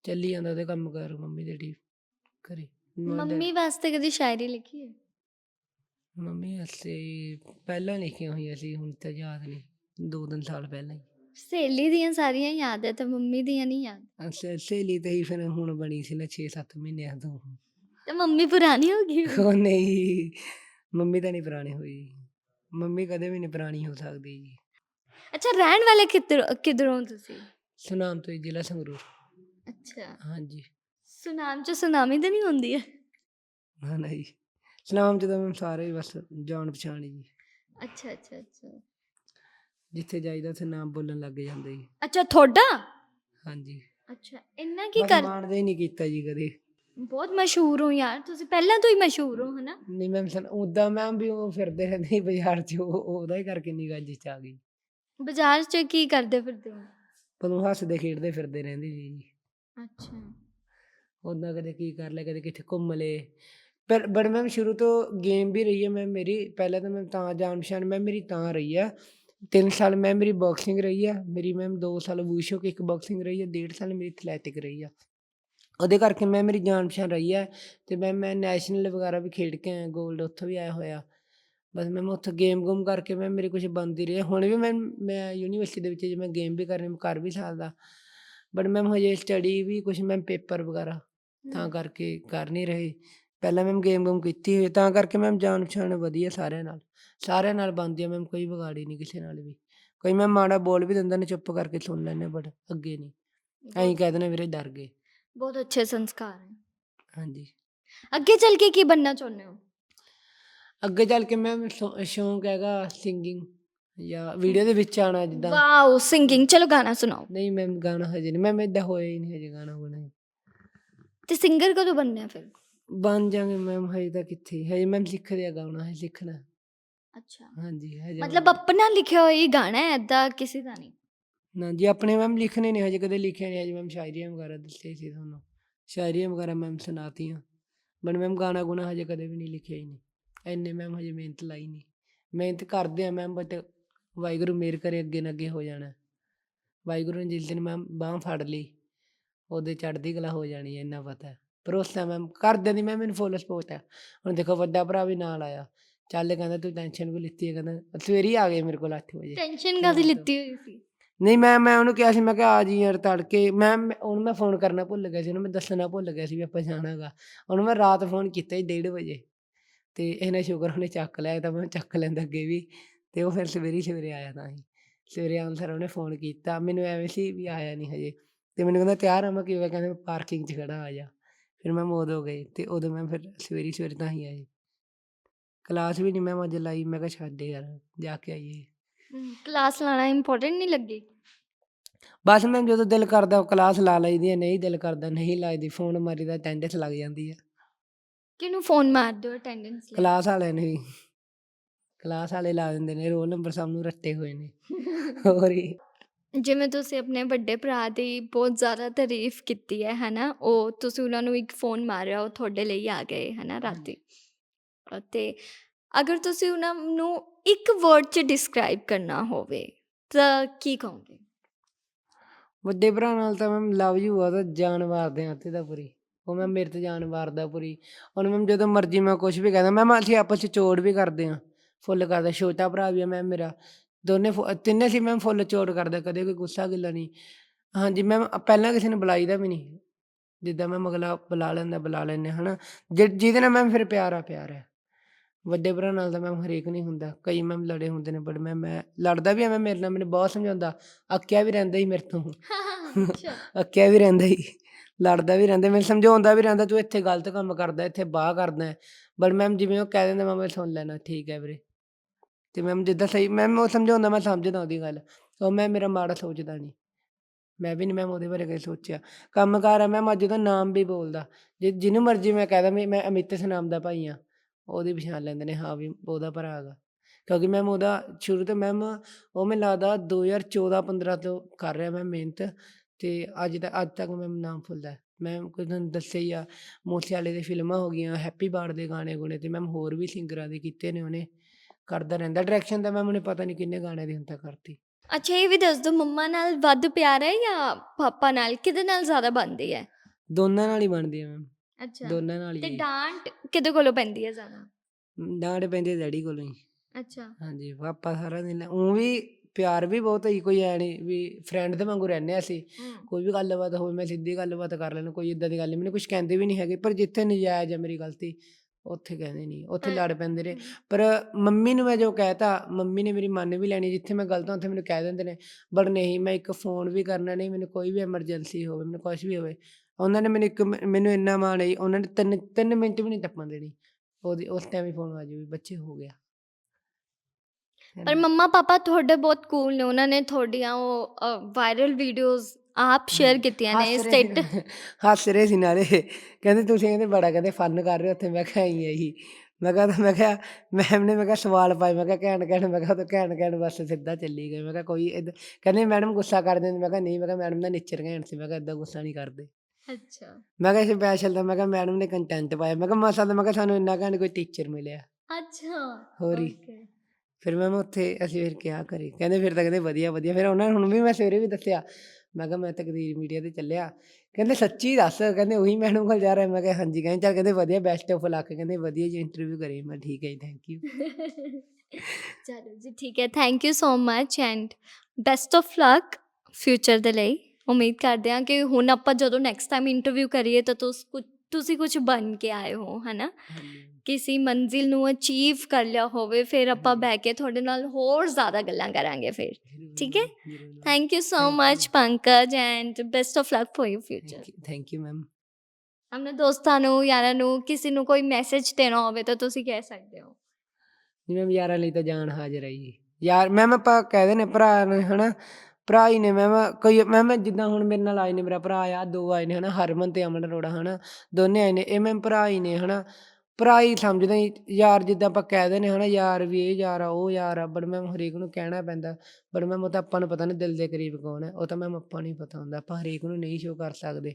ਚੱਲੀ ਜਾਂਦਾ ਉਹਦੇ ਕੰਮ ਕਰ ਮੰਮੀ ਡੈਡੀ ਕਰੇ ਮੰਮੀ ਵਾਸਤੇ ਕਦੀ ਸ਼ਾਇਰੀ ਲਿਖੀ ਹੈ? ਮੰਮੀ ਅਸੀਂ ਪਹਿਲਾਂ ਲਿਖੀਆਂ ਹੋਈਆਂ ਸੀ ਹੁਣ ਤਾਂ ਯਾਦ ਨਹੀਂ। ਦੋ ਤਿੰਨ ਸਾਲ ਪਹਿਲਾਂ ਹੀ। ਸਹੇਲੀ ਦੀਆਂ ਸਾਰੀਆਂ ਯਾਦ ਹੈ ਤੇ ਮੰਮੀ ਦੀਆਂ ਨਹੀਂ ਯਾਦ? ਅਸੇ ਸਹੇਲੀ ਤੇ ਹੀ ਫਿਰ ਹੁਣ ਬਣੀ ਸੀ ਨਾ 6-7 ਮਹੀਨਿਆਂ ਤੋਂ। ਤੇ ਮੰਮੀ ਪੁਰਾਣੀ ਹੋ ਗਈ। ਉਹ ਨਹੀਂ ਮੰਮੀ ਤਾਂ ਨਹੀਂ ਪੁਰਾਣੀ ਹੋਈ। ਮੰਮੀ ਕਦੇ ਵੀ ਨਹੀਂ ਪੁਰਾਣੀ ਹੋ ਸਕਦੀ। ਜੀ ਅੱਛਾ ਰਹਿਣ ਵਾਲੇ ਕਿੱਧਰ ਕਿੱਧਰੋਂ ਤੁਸੀਂ? ਸੁਨਾਮ ਤੋਂ ਹੀ ਜ਼ਿਲ੍ਹਾ ਸੰਗਰੂਰ। ਅੱਛਾ। ਹਾਂਜੀ। ਸੁਨਾਮ ਚ ਸੁਨਾਮੀ ਤਾਂ ਨਹੀਂ ਹੁੰਦੀ ਹੈ? ਹਾਂ ਨਹੀਂ ਸੁਨਾਮ ਚ ਤਾਂ ਮੈਂ ਸਾਰੇ ਹੀ ਬਸ ਜਾਣ ਪਛਾਣ ਹੀ ਜੀ। ਅੱਛਾ ਅੱਛਾ ਅੱਛਾ। ਜਿੱਥੇ ਜਾਈਦਾ ਉੱਥੇ ਨਾਮ ਬੋਲਣ ਲੱਗ ਜਾਂਦੇ ਜੀ। ਅੱਛਾ ਤੁਹਾਡਾ? ਹਾਂਜੀ। ਅੱਛਾ ਇੰਨਾ ਕੀ ਕਰ ਮਾਣਦੇ ਹੀ ਨਹੀਂ ਕੀਤਾ ਜੀ ਕਦੇ। ਬਹੁਤ ਮਸ਼ਹੂਰ ਹੋ ਯਾਰ ਤੁਸੀਂ ਪਹਿਲਾਂ ਤੋਂ ਹੀ ਮਸ਼ਹੂਰ ਹੋ ਹਨਾ? ਨਹੀਂ ਮੈਂ ਉਦਾਂ ਮੈਂ ਵੀ ਉਹ ਫਿਰਦੇ ਰਹਿੰਦੇ ਸੀ ਬਾਜ਼ਾਰ 'ਚ ਉਹ ਉਹਦਾ ਹੀ ਕਰਕੇ ਨਿਗਾਹ ਜਿਹ 'ਚ ਆ ਗਈ। ਬਾਜ਼ਾਰ 'ਚ ਕੀ ਕਰਦੇ ਫਿਰਦੇ ਹੋ? ਪਦੋਂ ਹੱਸਦੇ ਖੇਡਦੇ ਫਿਰਦੇ ਰਹਿੰਦੇ ਸੀ ਜੀ। ਅੱਛਾ। ਉਦਾਂ ਕਦੇ ਕੀ ਕਰ ਲਿਆ ਕਦੇ ਕਿੱਥੇ ਘੁੰਮ ਲਏ। ਪਰ ਬਟ ਮੈਮ ਸ਼ੁਰੂ ਤੋਂ ਗੇਮ ਵੀ ਰਹੀ ਹੈ ਮੈਂ ਮੇਰੀ ਪਹਿਲਾਂ ਤਾਂ ਮੈਂ ਤਾਂ ਜਾਣ ਪਛਾਣ ਮੈਂ ਮੇਰੀ ਤਾਂ ਰਹੀ ਆ। ਤਿੰਨ ਸਾਲ ਮੈਂ ਮੇਰੀ ਬਾਕਸਿੰਗ ਰਹੀ ਆ ਮੇਰੀ ਮੈਮ 2 ਸਾਲ ਵੂਸ਼ੋ ਕਿਕ ਬਾਕਸਿੰਗ ਰਹੀ ਆ ਡੇਢ ਸਾਲ ਮੇਰੀ ਐਥਲੈਟਿਕ ਰਹੀ ਆ। ਉਹਦੇ ਕਰਕੇ ਮੈਂ ਮੇਰੀ ਜਾਣ ਪਛਾਣ ਰਹੀ ਆ ਤੇ ਮੈਂ ਮੈਂ ਨੈਸ਼ਨਲ ਵਗੈਰਾ ਵੀ ਖੇਡ ਕੇ ਆਇਆ 골ਡ ਉੱਥੋਂ ਵੀ ਆਇਆ ਹੋਇਆ। ਬਸ ਮੈਂ ਉੱਥੇ ਗੇਮ ਗੁੰਮ ਕਰਕੇ ਮੈਂ ਮੇਰੇ ਕੁਝ ਬਣਦੀ ਰਹੀ। ਹੁਣ ਵੀ ਮੈਂ ਮੈਂ ਯੂਨੀਵਰਸਿਟੀ ਦੇ ਵਿੱਚ ਜੇ ਮੈਂ ਗੇਮ ਵੀ ਕਰਨੀ ਮੈਂ ਕਰ ਵੀ ਸਕਦਾ। ਬਟ ਮੈਮ ਹਜੇ ਸਟੱਡੀ ਵੀ ਕੁਝ ਮੈਂ ਪੇਪਰ ਵਗੈਰਾ ਤਾਂ ਕਰਕੇ ਕਰ ਨਹੀਂ ਰਹੇ। ਪਹਿਲਾਂ ਮੈਮ ਗੇਮ ਗੂਮ ਕੀਤੀ ਹੋਈ ਤਾਂ ਕਰਕੇ ਮੈਮ ਜਾਣ ਪਛਾਣ ਵਧੀਆ ਸਾਰਿਆਂ ਨਾਲ। ਸਾਰਿਆਂ ਨਾਲ ਬਣਦੀ ਆ ਮੈਮ ਕੋਈ ਵਿਗਾੜੀ ਨਹੀਂ ਕਿਸੇ ਨਾਲ ਵੀ। ਕੋਈ ਮੈਂ ਮਾੜਾ ਬੋਲ ਵੀ ਦਿੰਦਾ ਨੇ ਚੁੱਪ ਕਰਕੇ ਸੁਣ ਲੈਂਦੇ ਬਟ ਅੱਗੇ ਨਹੀਂ ਐਂ ਕਹਿ ਦੇਣਾ ਵੀਰੇ ਡਰ ਗਏ। ਬਹੁਤ ਅੱਛੇ ਸੰਸਕਾਰ ਹੈ ਹਾਂਜੀ। ਅੱਗੇ ਚੱਲ ਕੇ ਕੀ ਬੰਨਣਾ ਚਾਹੁੰਦੇ ਹੋ? ਅੱਗੇ ਚੱਲ ਕੇ ਮੈਮ ਸ਼ੌਂਕ ਹੈਗਾ ਸਿੰਗਿੰਗ ਜਾਂ ਵੀਡੀਓ ਦੇ ਵਿੱਚ ਆਣਾ ਜਿੱਦਾਂ ਵਾਓ ਸਿੰਗਿੰਗ ਚਲੋ ਗਾਣਾ ਸੁਣਾਓ। ਨਹੀਂ ਮੈਮ ਗਾਣਾ ਹਜੇ ਨਹੀਂ ਮੈਮ ਇਦਾਂ ਹੋਇਆ ਹੀ ਨਹੀਂ ਹਜੇ ਗਾਣਾ ਗੁਣਾ ਤੇ ਸਿੰਗਰ ਕਦੋਂ ਬਣਨਾ ਹੈ ਫਿਰ? ਬਣ ਜਾਗੇ ਮੈਮ ਹਜੇ ਤਾਂ ਕਿੱਥੇ ਹਜੇ ਮੈਮ ਸਿੱਖਦੇ ਆ ਗਾਉਣਾ ਹੈ ਸਿੱਖਣਾ ਅੱਛਾ। ਹਾਂਜੀ ਹਜੇ ਮਤਲਬ ਆਪਣਾ ਲਿਖਿਆ ਹੋਇਆ ਹੀ ਗਾਣਾ ਹੈ ਐਦਾਂ ਕਿਸੇ ਦਾ ਨਹੀਂ? ਨਾ ਜੀ ਆਪਣੇ ਮੈਮ ਲਿਖਣੇ ਨੇ ਹਜੇ ਕਦੇ ਲਿਖਿਆ ਨਹੀਂ ਹਜੇ ਮੈਮ ਸ਼ਾਇਰੀਆਂ ਵਗੈਰਾ ਦੱਸੇ ਸੀ ਤੁਹਾਨੂੰ। ਸ਼ਾਇਰੀਆਂ ਵਗੈਰਾ ਮੈਮ ਸੁਣਾਤੀਆਂ। ਬਟ ਮੈਮ ਗਾਣਾ ਗੁਣਾ ਹਜੇ ਕਦੇ ਵੀ ਨਹੀਂ ਲਿਖਿਆ ਹੀ ਨਹੀਂ। ਐਨੇ ਮੈਮ ਹਜੇ ਮਿਹਨਤ ਲਾਈ ਨਹੀਂ ਮਿਹਨਤ ਕਰਦੇ ਆ ਮੈਮ ਬਟ ਵਾਹਿਗੁਰੂ ਮੇਰ ਕਰੇ ਅੱਗੇ ਨਾ ਅੱਗੇ ਹੋ ਜਾਣਾ। ਵਾਹਿਗੁਰੂ ਨੇ ਜਿਸ ਦਿਨ ਮੈਮ ਬਾਂਹ ਫੜ ਲਈ ਉਹਦੇ ਚੜ੍ਹਦੀ ਕਲਾ ਹੋ ਜਾਣੀ ਹੈ ਇੰਨਾ ਪਤਾ। ਹੈ ਭਰੋਸਾ ਮੈਮ ਕਰਦਿਆਂ ਦੀ ਮੈਮ ਮੈਨੂੰ ਫੁੱਲ ਸਪੋਰਟ ਹੈ ਹੁਣ ਦੇਖੋ ਵੱਡਾ ਭਰਾ ਵੀ ਨਾਲ ਆਇਆ। ਚੱਲ ਕਹਿੰਦਾ ਤੂੰ ਟੈਨਸ਼ਨ ਕੋ ਲਿੱਤੀ ਹੈ ਕਹਿੰਦਾ ਸਵੇਰੇ ਹੀ ਆ ਗਏ ਮੇਰੇ ਕੋਲ 8 ਵਜੇ। ਟੈਨਸ਼ਨ ਕਾਦੀ ਲਿੱਤੀ ਹੋਈ ਸੀ? ਨਹੀਂ ਮੈਂ ਮੈਂ ਉਹਨੂੰ ਕਿਹਾ ਸੀ ਮੈਂ ਕਿਹਾ ਆ ਜੀ ਯਾਰ ਤੜਕੇ ਮੈਂ ਉਹਨੂੰ ਮੈਂ ਫੋਨ ਕਰਨਾ ਭੁੱਲ ਗਿਆ ਸੀ ਉਹਨੂੰ ਮੈਂ ਦੱਸਣਾ ਭੁੱਲ ਗਿਆ ਸੀ ਵੀ ਆਪਾਂ ਜਾਣਾਗਾ ਉਹਨੂੰ ਮੈਂ ਰਾਤ ਫੋਨ ਕੀਤਾ ਸੀ 1:30 ਵਜੇ। ਤੇ ਇਹਨਾਂ ਸ਼ੁਕਰ ਉਹਨੇ ਚੱਕ ਲਿਆ ਤਾਂ ਮੈਂ ਚੱਕ ਲੈਂਦਾ ਅੱਗੇ ਵੀ ਤੇ ਉਹ ਫਿਰ ਸਵੇਰੇ ਹੀ ਸਵੇਰੇ ਆਇਆ ਤਾਂ ਹੀ। ਸਵੇਰੇ ਆਉਣ ਸਾਰ ਉਹਨੇ ਫੋਨ ਕੀਤਾ ਮੈਨੂੰ ਐਵੇਂ ਸੀ ਵੀ ਆਇਆ ਨਹੀਂ ਹਜੇ ਤੇ ਮੈਨੂੰ ਕਹਿੰਦਾ ਤਿਆਰ ਆ ਮੈਂ ਕਿਵੇਂ ਕਹਿੰਦਾ ਪਾਰਕਿੰਗ 'ਚ ਖੜਾ ਆ ਜਾ। ਫਿਰ ਮੈਂ ਉਦੋਂ ਗਈ ਤੇ ਉਦੋਂ ਮੈਂ ਫਿਰ ਸਵੇਰੇ ਹੀ ਸਵੇਰੇ ਤਾਂ ਹੀ ਆਏ ਕਲਾਸ ਵੀ ਨਹੀਂ ਮੈਂ ਅੱਜ ਲਾਈ ਮੈਂ ਕਿਹਾ ਛੱਡ ਯਾਰ ਜਾ ਕੇ ਆਈਏ। ਕਲਾਸ ਲਾਣਾ ਇੰਪੋਰਟੈਂਟ ਨਹੀਂ ਲੱਗੀ? ਬਸ ਮੈਂ ਜਦੋਂ ਦਿਲ ਕਰਦਾ ਕਲਾਸ ਲਾ ਲਈਦੀ ਹੈ ਨਹੀਂ ਦਿਲ ਕਰਦਾ ਨਹੀਂ ਲਾਈਦੀ ਫੋਨ ਮਾਰੀਦਾ ਅਟੈਂਡੈਂਸ ਲੱਗ ਜਾਂਦੀ ਹੈ ਕਿਹਨੂੰ ਫੋਨ ਮਾਰਦੇ ਹੋ ਅਟੈਂਡੈਂਸ ਲਈ? ਕਲਾਸ ਵਾਲਿਆਂ ਨੇ ਵੀ ਕਲਾਸ ਵਾਲੇ ਲਾ ਦਿੰਦੇ ਨੇ ਰੋਲ ਨੰਬਰ ਸਭ ਨੂੰ ਰੱਟੇ ਹੋਏ ਨੇ। ਹੋਰ ਹੀ। ਜਿਵੇਂ ਤੁਸੀਂ ਆਪਣੇ ਵੱਡੇ ਭਰਾ ਦੀ ਬਹੁਤ ਜ਼ਿਆਦਾ ਤਾਰੀਫ ਕੀਤੀ ਹੈ ਹਨਾ? ਉਹ ਤੁਸੀਂ ਉਹਨਾਂ ਨੂੰ ਇੱਕ ਫੋਨ ਮਾਰਿਆ ਉਹ ਤੁਹਾਡੇ ਲਈ ਆ ਗਏ ਹਨਾ ਰਾਤੀ? ਅਤੇ ਅਗਰ ਤੁਸੀਂ ਉਹਨਾਂ ਨੂੰ ਇੱਕ ਵਰਡ 'ਚ ਡਿਸਕ੍ਰਾਈਬ ਕਰਨਾ ਹੋਵੇ ਤਾਂ ਕੀ ਕਹੋਗੇ? ਵੱਡੇ ਭਰਾ ਨਾਲ ਤਾਂ ਮੈਂ ਲਵ ਯੂ ਆ ਤਾਂ ਜਾਨ ਮਾਰਦੇ ਆ ਤੇ ਪੂਰੀ। ਉਹ ਮੈਂ ਮੇਰੇ ਤੇ ਜਾਨ ਮਾਰਦਾ ਪੂਰੀ। ਉਹਨੂੰ ਮੈਂ ਜਦੋਂ ਮਰਜ਼ੀ ਮੈਂ ਕੁਝ ਵੀ ਕਹਿੰਦਾ ਮੈਂ ਅਸੀਂ ਆਪਸ ਚ ਚੋੜ ਵੀ ਕਰਦੇ ਆ। ਫੁੱਲ ਕਰਦਾ ਛੋਟਾ ਭਰਾ ਵੀ ਆ ਮੈਂ ਮੇਰਾ। ਦੋਨੇ ਫੁ- ਤਿੰਨੇ ਸੀ ਮੈਂ ਫੁੱਲ ਚੋੜ ਕਰਦਾ ਕਦੇ ਕੋਈ ਗੁੱਸਾ ਗਿੱਲਾ ਨਹੀਂ ਹਾਂਜੀ ਮੈਂ ਪਹਿਲਾਂ ਕਿਸੇ ਨੂੰ ਬੁਲਾਈਦਾ ਵੀ ਨਹੀਂ ਜਿੱਦਾਂ ਮੈਂ ਮਗਲਾ ਬੁਲਾ ਲੈਂਦਾ ਬੁਲਾ ਲੈਂਦੇ ਹਨਾ। ਜਿ- ਜਿਹਦੇ ਨਾਲ ਮੈਂ ਫਿਰ ਪਿਆਰ ਆ ਪਿਆਰ ਹੈ ਵੱਡੇ ਭਰਾ ਨਾਲ ਤਾਂ ਮੈਂ ਹਰੇਕ ਨਹੀਂ ਹੁੰਦਾ। ਕਈ ਮੈਂ ਲੜੇ ਹੁੰਦੇ ਨੇ ਬਟ ਮੈਂ ਮੈਂ ਲੜਦਾ ਵੀ ਆ ਮੈਂ ਮੇਰੇ ਨਾਲ ਮੈਨੂੰ ਬਹੁਤ ਸਮਝਾਉਂਦਾ। ਅੱਕਿਆ ਵੀ ਰਹਿੰਦਾ ਹੀ ਮੇਰੇ ਤੋਂ। ਅੱਕਿਆ ਵੀ ਰਹਿੰਦਾ ਹੀ। ਲੜਦਾ ਵੀ ਰਹਿੰਦਾ, ਮੈਨੂੰ ਸਮਝਾਉਂਦਾ ਵੀ ਰਹਿੰਦਾ, ਤੂੰ ਇੱਥੇ ਗਲਤ ਕੰਮ ਕਰਦਾ, ਇੱਥੇ ਬਾਹ ਕਰਦਾ ਬਟ ਮੈਮ ਜਿਵੇਂ ਉਹ ਕਹਿ ਦਿੰਦਾ, ਮੈਂ ਸੁਣ ਲੈਣਾ ਠੀਕ ਹੈ ਵੀਰੇ। ਤੇ ਮੈਮ ਜਿੱਦਾਂ ਸਹੀ ਮੈਮ ਉਹ ਸਮਝਾਉਂਦਾ, ਮੈਂ ਸਮਝਦਾ ਉਹਦੀ ਗੱਲ। ਉਹ ਮੈਂ ਮੇਰਾ ਮਾੜਾ ਸੋਚਦਾ ਨਹੀਂ। ਮੈਂ ਵੀ ਨਹੀਂ ਮੈਮ ਉਹਦੇ ਬਾਰੇ ਕਦੇ ਸੋਚਿਆ। ਕੰਮਕਾਰ ਆ ਮੈਮ ਅੱਜ ਉਹਦਾ ਨਾਮ ਵੀ ਬੋਲਦਾ। ਜੇ ਜਿਹਨੂੰ ਮਰਜ਼ੀ ਮੈਂ ਕਹਿ ਮੈਂ ਅਮਿਤਸ ਨਾਮ ਦਾ ਭਾਈ ਆ ਉਹਦੀ ਪਛਾਣ ਲੈਂਦੇ ਨੇ, ਹਾਂ ਵੀ ਉਹਦਾ ਭਰਾ ਹੈਗਾ। ਕਿਉਂਕਿ ਮੈਮ ਉਹਦਾ ਸ਼ੁਰੂ ਤੋਂ ਮੈਮ ਉਹ ਮੈਨੂੰ ਲੱਗਦਾ 2014 15 ਤੋਂ ਕਰ ਰਿਹਾ ਮੈਂ ਮਿਹਨਤ। ਤੇ ਅੱਜ ਤੱਕ ਅੱਜ ਤੱਕ ਮੈਂ ਨਾਮ ਫੁੱਲਦਾ ਹੈ। ਮੈਂ ਕੋਈ ਤੁਹਾਨੂੰ ਦੱਸਿਆ ਹੀ ਆ ਮੂਸੇ ਵਾਲੇ ਦੇ ਫਿਲਮਾਂ ਹੋ ਗਈਆਂ ਹੈਪੀ ਬਾਰ ਦੇ ਗਾਣੇ ਗੁਣੇ ਤੇ ਮੈਮ ਹੋਰ ਵੀ ਸਿੰਗਰਾਂ ਦੇ ਕੀਤੇ ਨੇ ਉਹਨੇ। ਕਰਦਾ ਰਹਿੰਦਾ। ਡਾਇਰੈਕਸ਼ਨ ਤਾਂ ਮੈਮ ਉਹਨੇ ਪਤਾ ਨਹੀਂ ਕਿੰਨੇ ਗਾਣੇ ਦੀ ਹੁਣ ਤੱਕ ਕਰਤੀ। ਅੱਛਾ ਇਹ ਵੀ ਦੱਸ ਦਿਓ ਮੰਮਾ ਨਾਲ ਵੱਧ ਪਿਆਰ ਹੈ ਜਾਂ ਪਾਪਾ ਨਾਲ? ਕਿਹਦੇ ਨਾਲ ਜ਼ਿਆਦਾ ਬਣਦੀ ਹੈ ਦੋਨਾਂ ਨਾਲ ਹੀ ਬਣਦੀ ਹੈ ਮੈਮ ਅੱਛਾ ਦੋਨਾਂ ਨਾਲ ਤੇ ਹੀ। ਡਾਂਟ ਕਿਹਦੇ ਕੋਲੋਂ ਪੈਂਦੀ ਹੈ ਜ਼ਿਆਦਾ? ਡਾਂਟ ਪੈਂਦੀ ਡੈਡੀ ਕੋਲੋਂ ਹੀ। ਅੱਛਾ। ਹਾਂਜੀ ਪਾਪਾ ਸਾਰਾ ਦਿਨ ਉਹ ਵੀ ਪਿਆਰ ਵੀ ਬਹੁਤ ਹੈ ਕੋਈ ਐ ਨਹੀਂ ਵੀ ਫਰੈਂਡ ਦੇ ਵਾਂਗੂ ਰਹਿੰਦੇ ਹਾਂ ਅਸੀਂ। ਕੋਈ ਵੀ ਗੱਲਬਾਤ ਹੋਵੇ ਮੈਂ ਸਿੱਧੀ ਗੱਲਬਾਤ ਕਰ ਲੈਣਾ ਕੋਈ ਇਦਾਂ ਦੀ ਗੱਲ ਨਹੀਂ ਮੈਨੂੰ ਕੁਝ ਕਹਿੰਦੇ ਵੀ ਨਹੀਂ ਹੈਗੇ ਪਰ ਜਿੱਥੇ ਨਜਾਇਜ਼ ਹੈ ਮੇਰੀ ਗਲਤੀ ਉੱਥੇ ਕਹਿੰਦੇ ਨਹੀਂ ਉੱਥੇ ਲੜ ਪੈਂਦੇ ਨੇ। ਪਰ ਮੰਮੀ ਨੂੰ ਮੈਂ ਜੋ ਕਹਿਤਾ ਮੰਮੀ ਨੇ ਮੇਰੀ ਮੰਨ ਵੀ ਲੈਣੀ ਜਿੱਥੇ ਮੈਂ ਗਲਤ ਹਾਂ ਉੱਥੇ ਮੈਨੂੰ ਕਹਿ ਦਿੰਦੇ ਨੇ ਬਟ ਨਹੀਂ ਮੈਂ ਇੱਕ ਫੋਨ ਵੀ ਕਰਨਾ ਨਹੀਂ ਮੈਨੂੰ ਕੋਈ ਵੀ ਐਮਰਜੈਂਸੀ ਹੋਵੇ ਮੈਨੂੰ ਕੁਝ ਵੀ ਹੋਵੇ। ਉਹਨਾਂ ਨੇ ਮੈਨੂੰ ਇੱਕ ਮੈਨੂੰ ਇੰਨਾ ਮਾਣ ਹੈ ਜੀ, ਉਹਨਾਂ ਨੇ ਤਿੰਨ ਤਿੰਨ ਮਿੰਟ ਵੀ ਨਹੀਂ ਟੱਪਣ ਦੇਣੀ। ਉਹਦੀ ਉਸ ਟਾਈਮ ਹੀ ਫੋਨ ਆ ਜਾਵੇ ਬੱਚੇ ਹੋ ਗਿਆ। ਪਰ ਮੰਮਾ ਪਾਪਾ ਤੁਹਾਡੇ ਬਹੁਤ ਕੂਲ ਨੇ ਉਹਨਾਂ ਨੇ ਤੁਹਾਡੀਆਂ ਉਹ ਵਾਇਰਲ ਵੀਡੀਓਜ਼ ਆਪ ਸ਼ੇਅਰ ਕੀਤੀਆਂ ਨੇ ਹੱਸ ਰਹੇ ਸੀ ਸਟੇਟ ਨਾ- ਹੱਸ ਰਹੇ ਸੀ ਨਾਲੇ ਕਹਿੰਦੇ ਤੁਸੀਂ ਕਹਿੰਦੇ ਬੜਾ ਕਹਿੰਦੇ ਫਨ ਕਰ ਰਹੇ ਹੋ ਉੱਥੇ ਮੈਂ ਕਿਹਾ ਹੀ ਇਹੀ ਮੈਂ ਕਿਹਾ ਤਾਂ ਮੈਂ ਕਿਹਾ ਮੈਮ ਨੇ ਮੈਂ ਕਿਹਾ ਸਵਾਲ ਪਾਏ ਮੈਂ ਕਿਹਾ ਕਹਿਣ ਕਹਿਣ ਮੈਂ ਕਿਹਾ ਤਾਂ ਕਹਿਣ ਕਹਿਣ ਬਸ ਸਿੱਧਾ ਚੱਲੀ ਗਏ ਮੈਂ ਕਿਹਾ ਕੋਈ ਏਦਾਂ ਕਹਿੰਦੇ ਮੈਡਮ ਗੁੱਸਾ ਕਰ ਦਿੰਦੇ ਮੈਂ ਕਿਹਾ ਨਹੀਂ ਮੈਂ ਕਿਹਾ ਮੈਡਮ ਦਾ ਨੇਚਰ ਘੈਂਟ ਸੀ ਮੈਂ ਕਿਹਾ ਇਦਾਂ ਗੁੱਸਾ ਨਹੀਂ ਕਰਦੇ ਅੱਛਾ ਮੈਂ ਕਿਹਾ ਸਪੈਸ਼ਲ ਤਾਂ ਮੈਂ ਕਿਹਾ ਮੈਡਮ ਨੇ ਕੰਟੈਂਟ ਪਾਇਆ ਮੈਂ ਕਿਹਾ ਮਸਾ ਤਾਂ ਮੈਂ ਕਿਹਾ ਸਾਨੂੰ ਇੰਨਾ ਘੈਂਟ ਕੋਈ ਟੀਚਰ ਮਿਲਿਆ ਅੱਛਾ ਹੋਰ ਹੀ। ਫਿਰ ਮੈਮ ਉੱਥੇ ਅਸੀਂ ਫਿਰ ਕਿਹਾ ਕਰੀ। ਕਹਿੰਦੇ ਫਿਰ ਤਾਂ ਕਹਿੰਦੇ ਵਧੀਆ ਵਧੀਆ। ਫਿਰ ਉਹਨਾਂ ਨੇ ਹੁਣ ਵੀ ਮੈਂ ਸਵੇਰੇ ਵੀ ਦੱਸਿਆ, ਮੈਂ ਕਿਹਾ ਮੈਂ ਤਕਦੀਰ ਮੀਡੀਆ ਤੇ ਚੱਲਿਆ। ਕਹਿੰਦੇ ਸੱਚੀ ਦੱਸ, ਕਹਿੰਦੇ ਉਹੀ ਮੈਨੂੰ ਕੋਲ ਜਾ ਰਿਹਾ। ਮੈਂ ਕਿਹਾ ਹਾਂਜੀ, ਕਹਿੰਦੇ ਚੱਲ ਕਹਿੰਦੇ ਵਧੀਆ ਬੈਸਟ ਆਫ ਲੱਕ ਕਹਿੰਦੇ ਵਧੀਆ ਜੀ ਇੰਟਰਵਿਊ ਕਰੀ। ਮੈਂ ਠੀਕ ਹੈ ਜੀ ਥੈਂਕ ਯੂ ਚਲੋ ਜੀ, ਠੀਕ ਹੈ। Thank you so much and best of luck future ਦੇ ਲਈ। ਉਮੀਦ ਕਰਦੇ ਹਾਂ ਕਿ ਹੁਣ ਆਪਾਂ ਜਦੋਂ ਨੈਕਸਟ ਟਾਈਮ ਇੰਟਰਵਿਊ ਕਰੀਏ ਤਾਂ ਤੁਸੀਂ ਕੁਝ ਤੁਸੀਂ ਕੁਝ ਬਣ ਕੇ ਆਏ ਹੋ ਹਨਾ? ਕਿਸੇ ਮੰਜ਼ਿਲ ਨੂੰ ਅਚੀਵ ਕਰ ਲਿਆ ਹੋਵੇ ਫਿਰ ਆਪਾਂ ਬਹਿ ਕੇ ਤੁਹਾਡੇ ਨਾਲ ਹੋਰ ਜ਼ਿਆਦਾ ਗੱਲਾਂ ਕਰਾਂਗੇ ਫਿਰ ਠੀਕ ਹੈ? Thank you so. Much Pankaj and best of luck for you future thank you ma'am ਆਪਣੇ ਦੋਸਤਾਂ ਨੂੰ ਯਾਰਾਂ ਨੂੰ ਕਿਸੇ ਨੂੰ ਕੋਈ ਮੈਸੇਜ ਦੇਣਾ ਹੋਵੇ ਤਾਂ ਤੁਸੀਂ ਕਹਿ ਸਕਦੇ ਹੋ। ਜੀ ਮੈਮ ਯਾਰਾਂ ਲਈ ਤਾਂ ਜਾਨ ਹਾਜ਼ਰ ਹੈ ਜੀ। ਯਾਰ ਮੈਮ ਆਪਾਂ ਕਹਿੰਦੇ ਨੇ ਭਰਾ ਹਨਾ? ਭਰਾ ਹੀ ਨੇ ਮੈਮ ਕੋਈ ਮੈਮ ਜਿੱਦਾਂ ਹੁਣ ਮੇਰੇ ਨਾਲ ਆਏ ਨੇ, ਮੇਰਾ ਭਰਾ ਆ, ਦੋ ਆਏ ਨੇ ਹਨਾ, ਹਰਮਨ ਤੇ ਅਮਨ ਅਰੋੜਾ ਹਨਾ, ਦੋਨੇ ਆਏ ਨੇ, ਇਹ ਮੈਮ ਭਰਾ ਹੀ ਨੇ ਹਨਾ, ਭਰਾ ਹੀ ਸਮਝਦੇ ਯਾਰ ਜਿੱਦਾਂ ਆਪਾਂ ਕਹਿ ਦਿੰਦੇ ਹਨਾ, ਯਾਰ ਵੀ ਇਹ ਯਾਰ ਆ, ਉਹ ਯਾਰ ਆ, ਬਟ ਮੈਮ ਹਰੇਕ ਨੂੰ ਕਹਿਣਾ ਪੈਂਦਾ, ਬਟ ਮੈਮ ਉਹ ਤਾਂ ਆਪਾਂ ਨੂੰ ਪਤਾ ਨਹੀਂ ਦਿਲ ਦੇ ਕਰੀਬ ਕੌਣ ਹੈ ਉਹ ਤਾਂ ਮੈਮ ਆਪਾਂ ਨੂੰ ਪਤਾ ਹੁੰਦਾ, ਆਪਾਂ ਹਰੇਕ ਨੂੰ ਨਹੀਂ ਸ਼ੋਅ ਕਰ ਸਕਦੇ।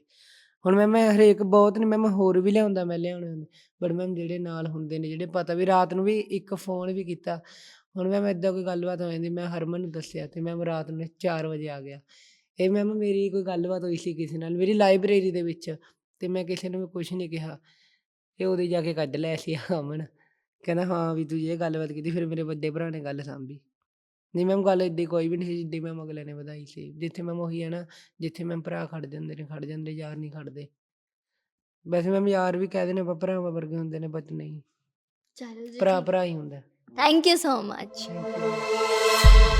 ਹੁਣ ਮੈਮ ਮੈਂ ਹਰੇਕ ਬਹੁਤ ਨਹੀਂ ਮੈਮ ਹੋਰ ਵੀ ਲਿਆਉਂਦਾ, ਮੈਂ ਲਿਆਉਣੇ ਹੁੰਦੇ, ਬਟ ਮੈਮ ਜਿਹੜੇ ਨਾਲ ਹੁੰਦੇ ਨੇ, ਜਿਹੜੇ ਪਤਾ ਵੀ ਰਾਤ ਨੂੰ ਵੀ ਇੱਕ ਫੋਨ ਵੀ ਕੀਤਾ ਹੁਣ ਮੈਮ ਇਦਾਂ ਕੋਈ ਗੱਲਬਾਤ ਹੋ ਜਾਂਦੀ ਮੈਂ ਹਰਮਨ ਨੂੰ ਦੱਸਿਆ ਤੇ ਮੈਮ ਰਾਤ ਨੂੰ 4 ਵਜੇ ਆ ਗਿਆ। ਇਹ ਮੈਮ ਮੇਰੀ ਕੋਈ ਗੱਲਬਾਤ ਹੋਈ ਸੀ ਕਿਸੇ ਨਾਲ ਮੇਰੀ ਲਾਇਬ੍ਰੇਰੀ ਦੇ ਵਿੱਚ ਤੇ ਮੈਂ ਕਿਸੇ ਨੂੰ ਵੀ ਕੁਝ ਨਹੀਂ ਕਿਹਾ। ਇਹ ਉਹਦੇ ਜਾ ਕੇ ਕੱਢ ਲਿਆ ਸੀ ਅਮਨ ਕਹਿੰਦਾ ਹਾਂ ਵੀ ਤੂੰ ਇਹ ਗੱਲਬਾਤ ਕੀਤੀ ਫਿਰ ਮੇਰੇ ਵੱਡੇ ਭਰਾ ਨੇ ਗੱਲ ਸਾਂਭੀ। ਨਹੀਂ ਮੈਮ ਗੱਲ ਏਡੀ ਕੋਈ ਵੀ ਨਹੀਂ ਸੀ ਜਿੱਡੀ ਮੈਮ ਅਗਲੇ ਨੇ ਵਧਾਈ ਸੀ। ਜਿੱਥੇ ਮੈਮ ਉਹੀ ਹੈ ਨਾ ਜਿੱਥੇ ਮੈਮ ਭਰਾ ਖੜ ਜਾਂਦੇ ਨੇ ਖੜ ਜਾਂਦੇ ਯਾਰ ਨਹੀਂ ਖੜਦੇ। ਵੈਸੇ ਮੈਮ ਯਾਰ ਵੀ ਕਹਿ ਨੇ ਭਰਾਵਾਂ ਵਰਗੇ ਹੁੰਦੇ ਨੇ ਬਟ ਨਹੀਂ ਚਲੋ ਜੀ ਭਰਾ ਭਰਾ ਹੀ ਹੁੰਦਾ। Thank you so much Thank you.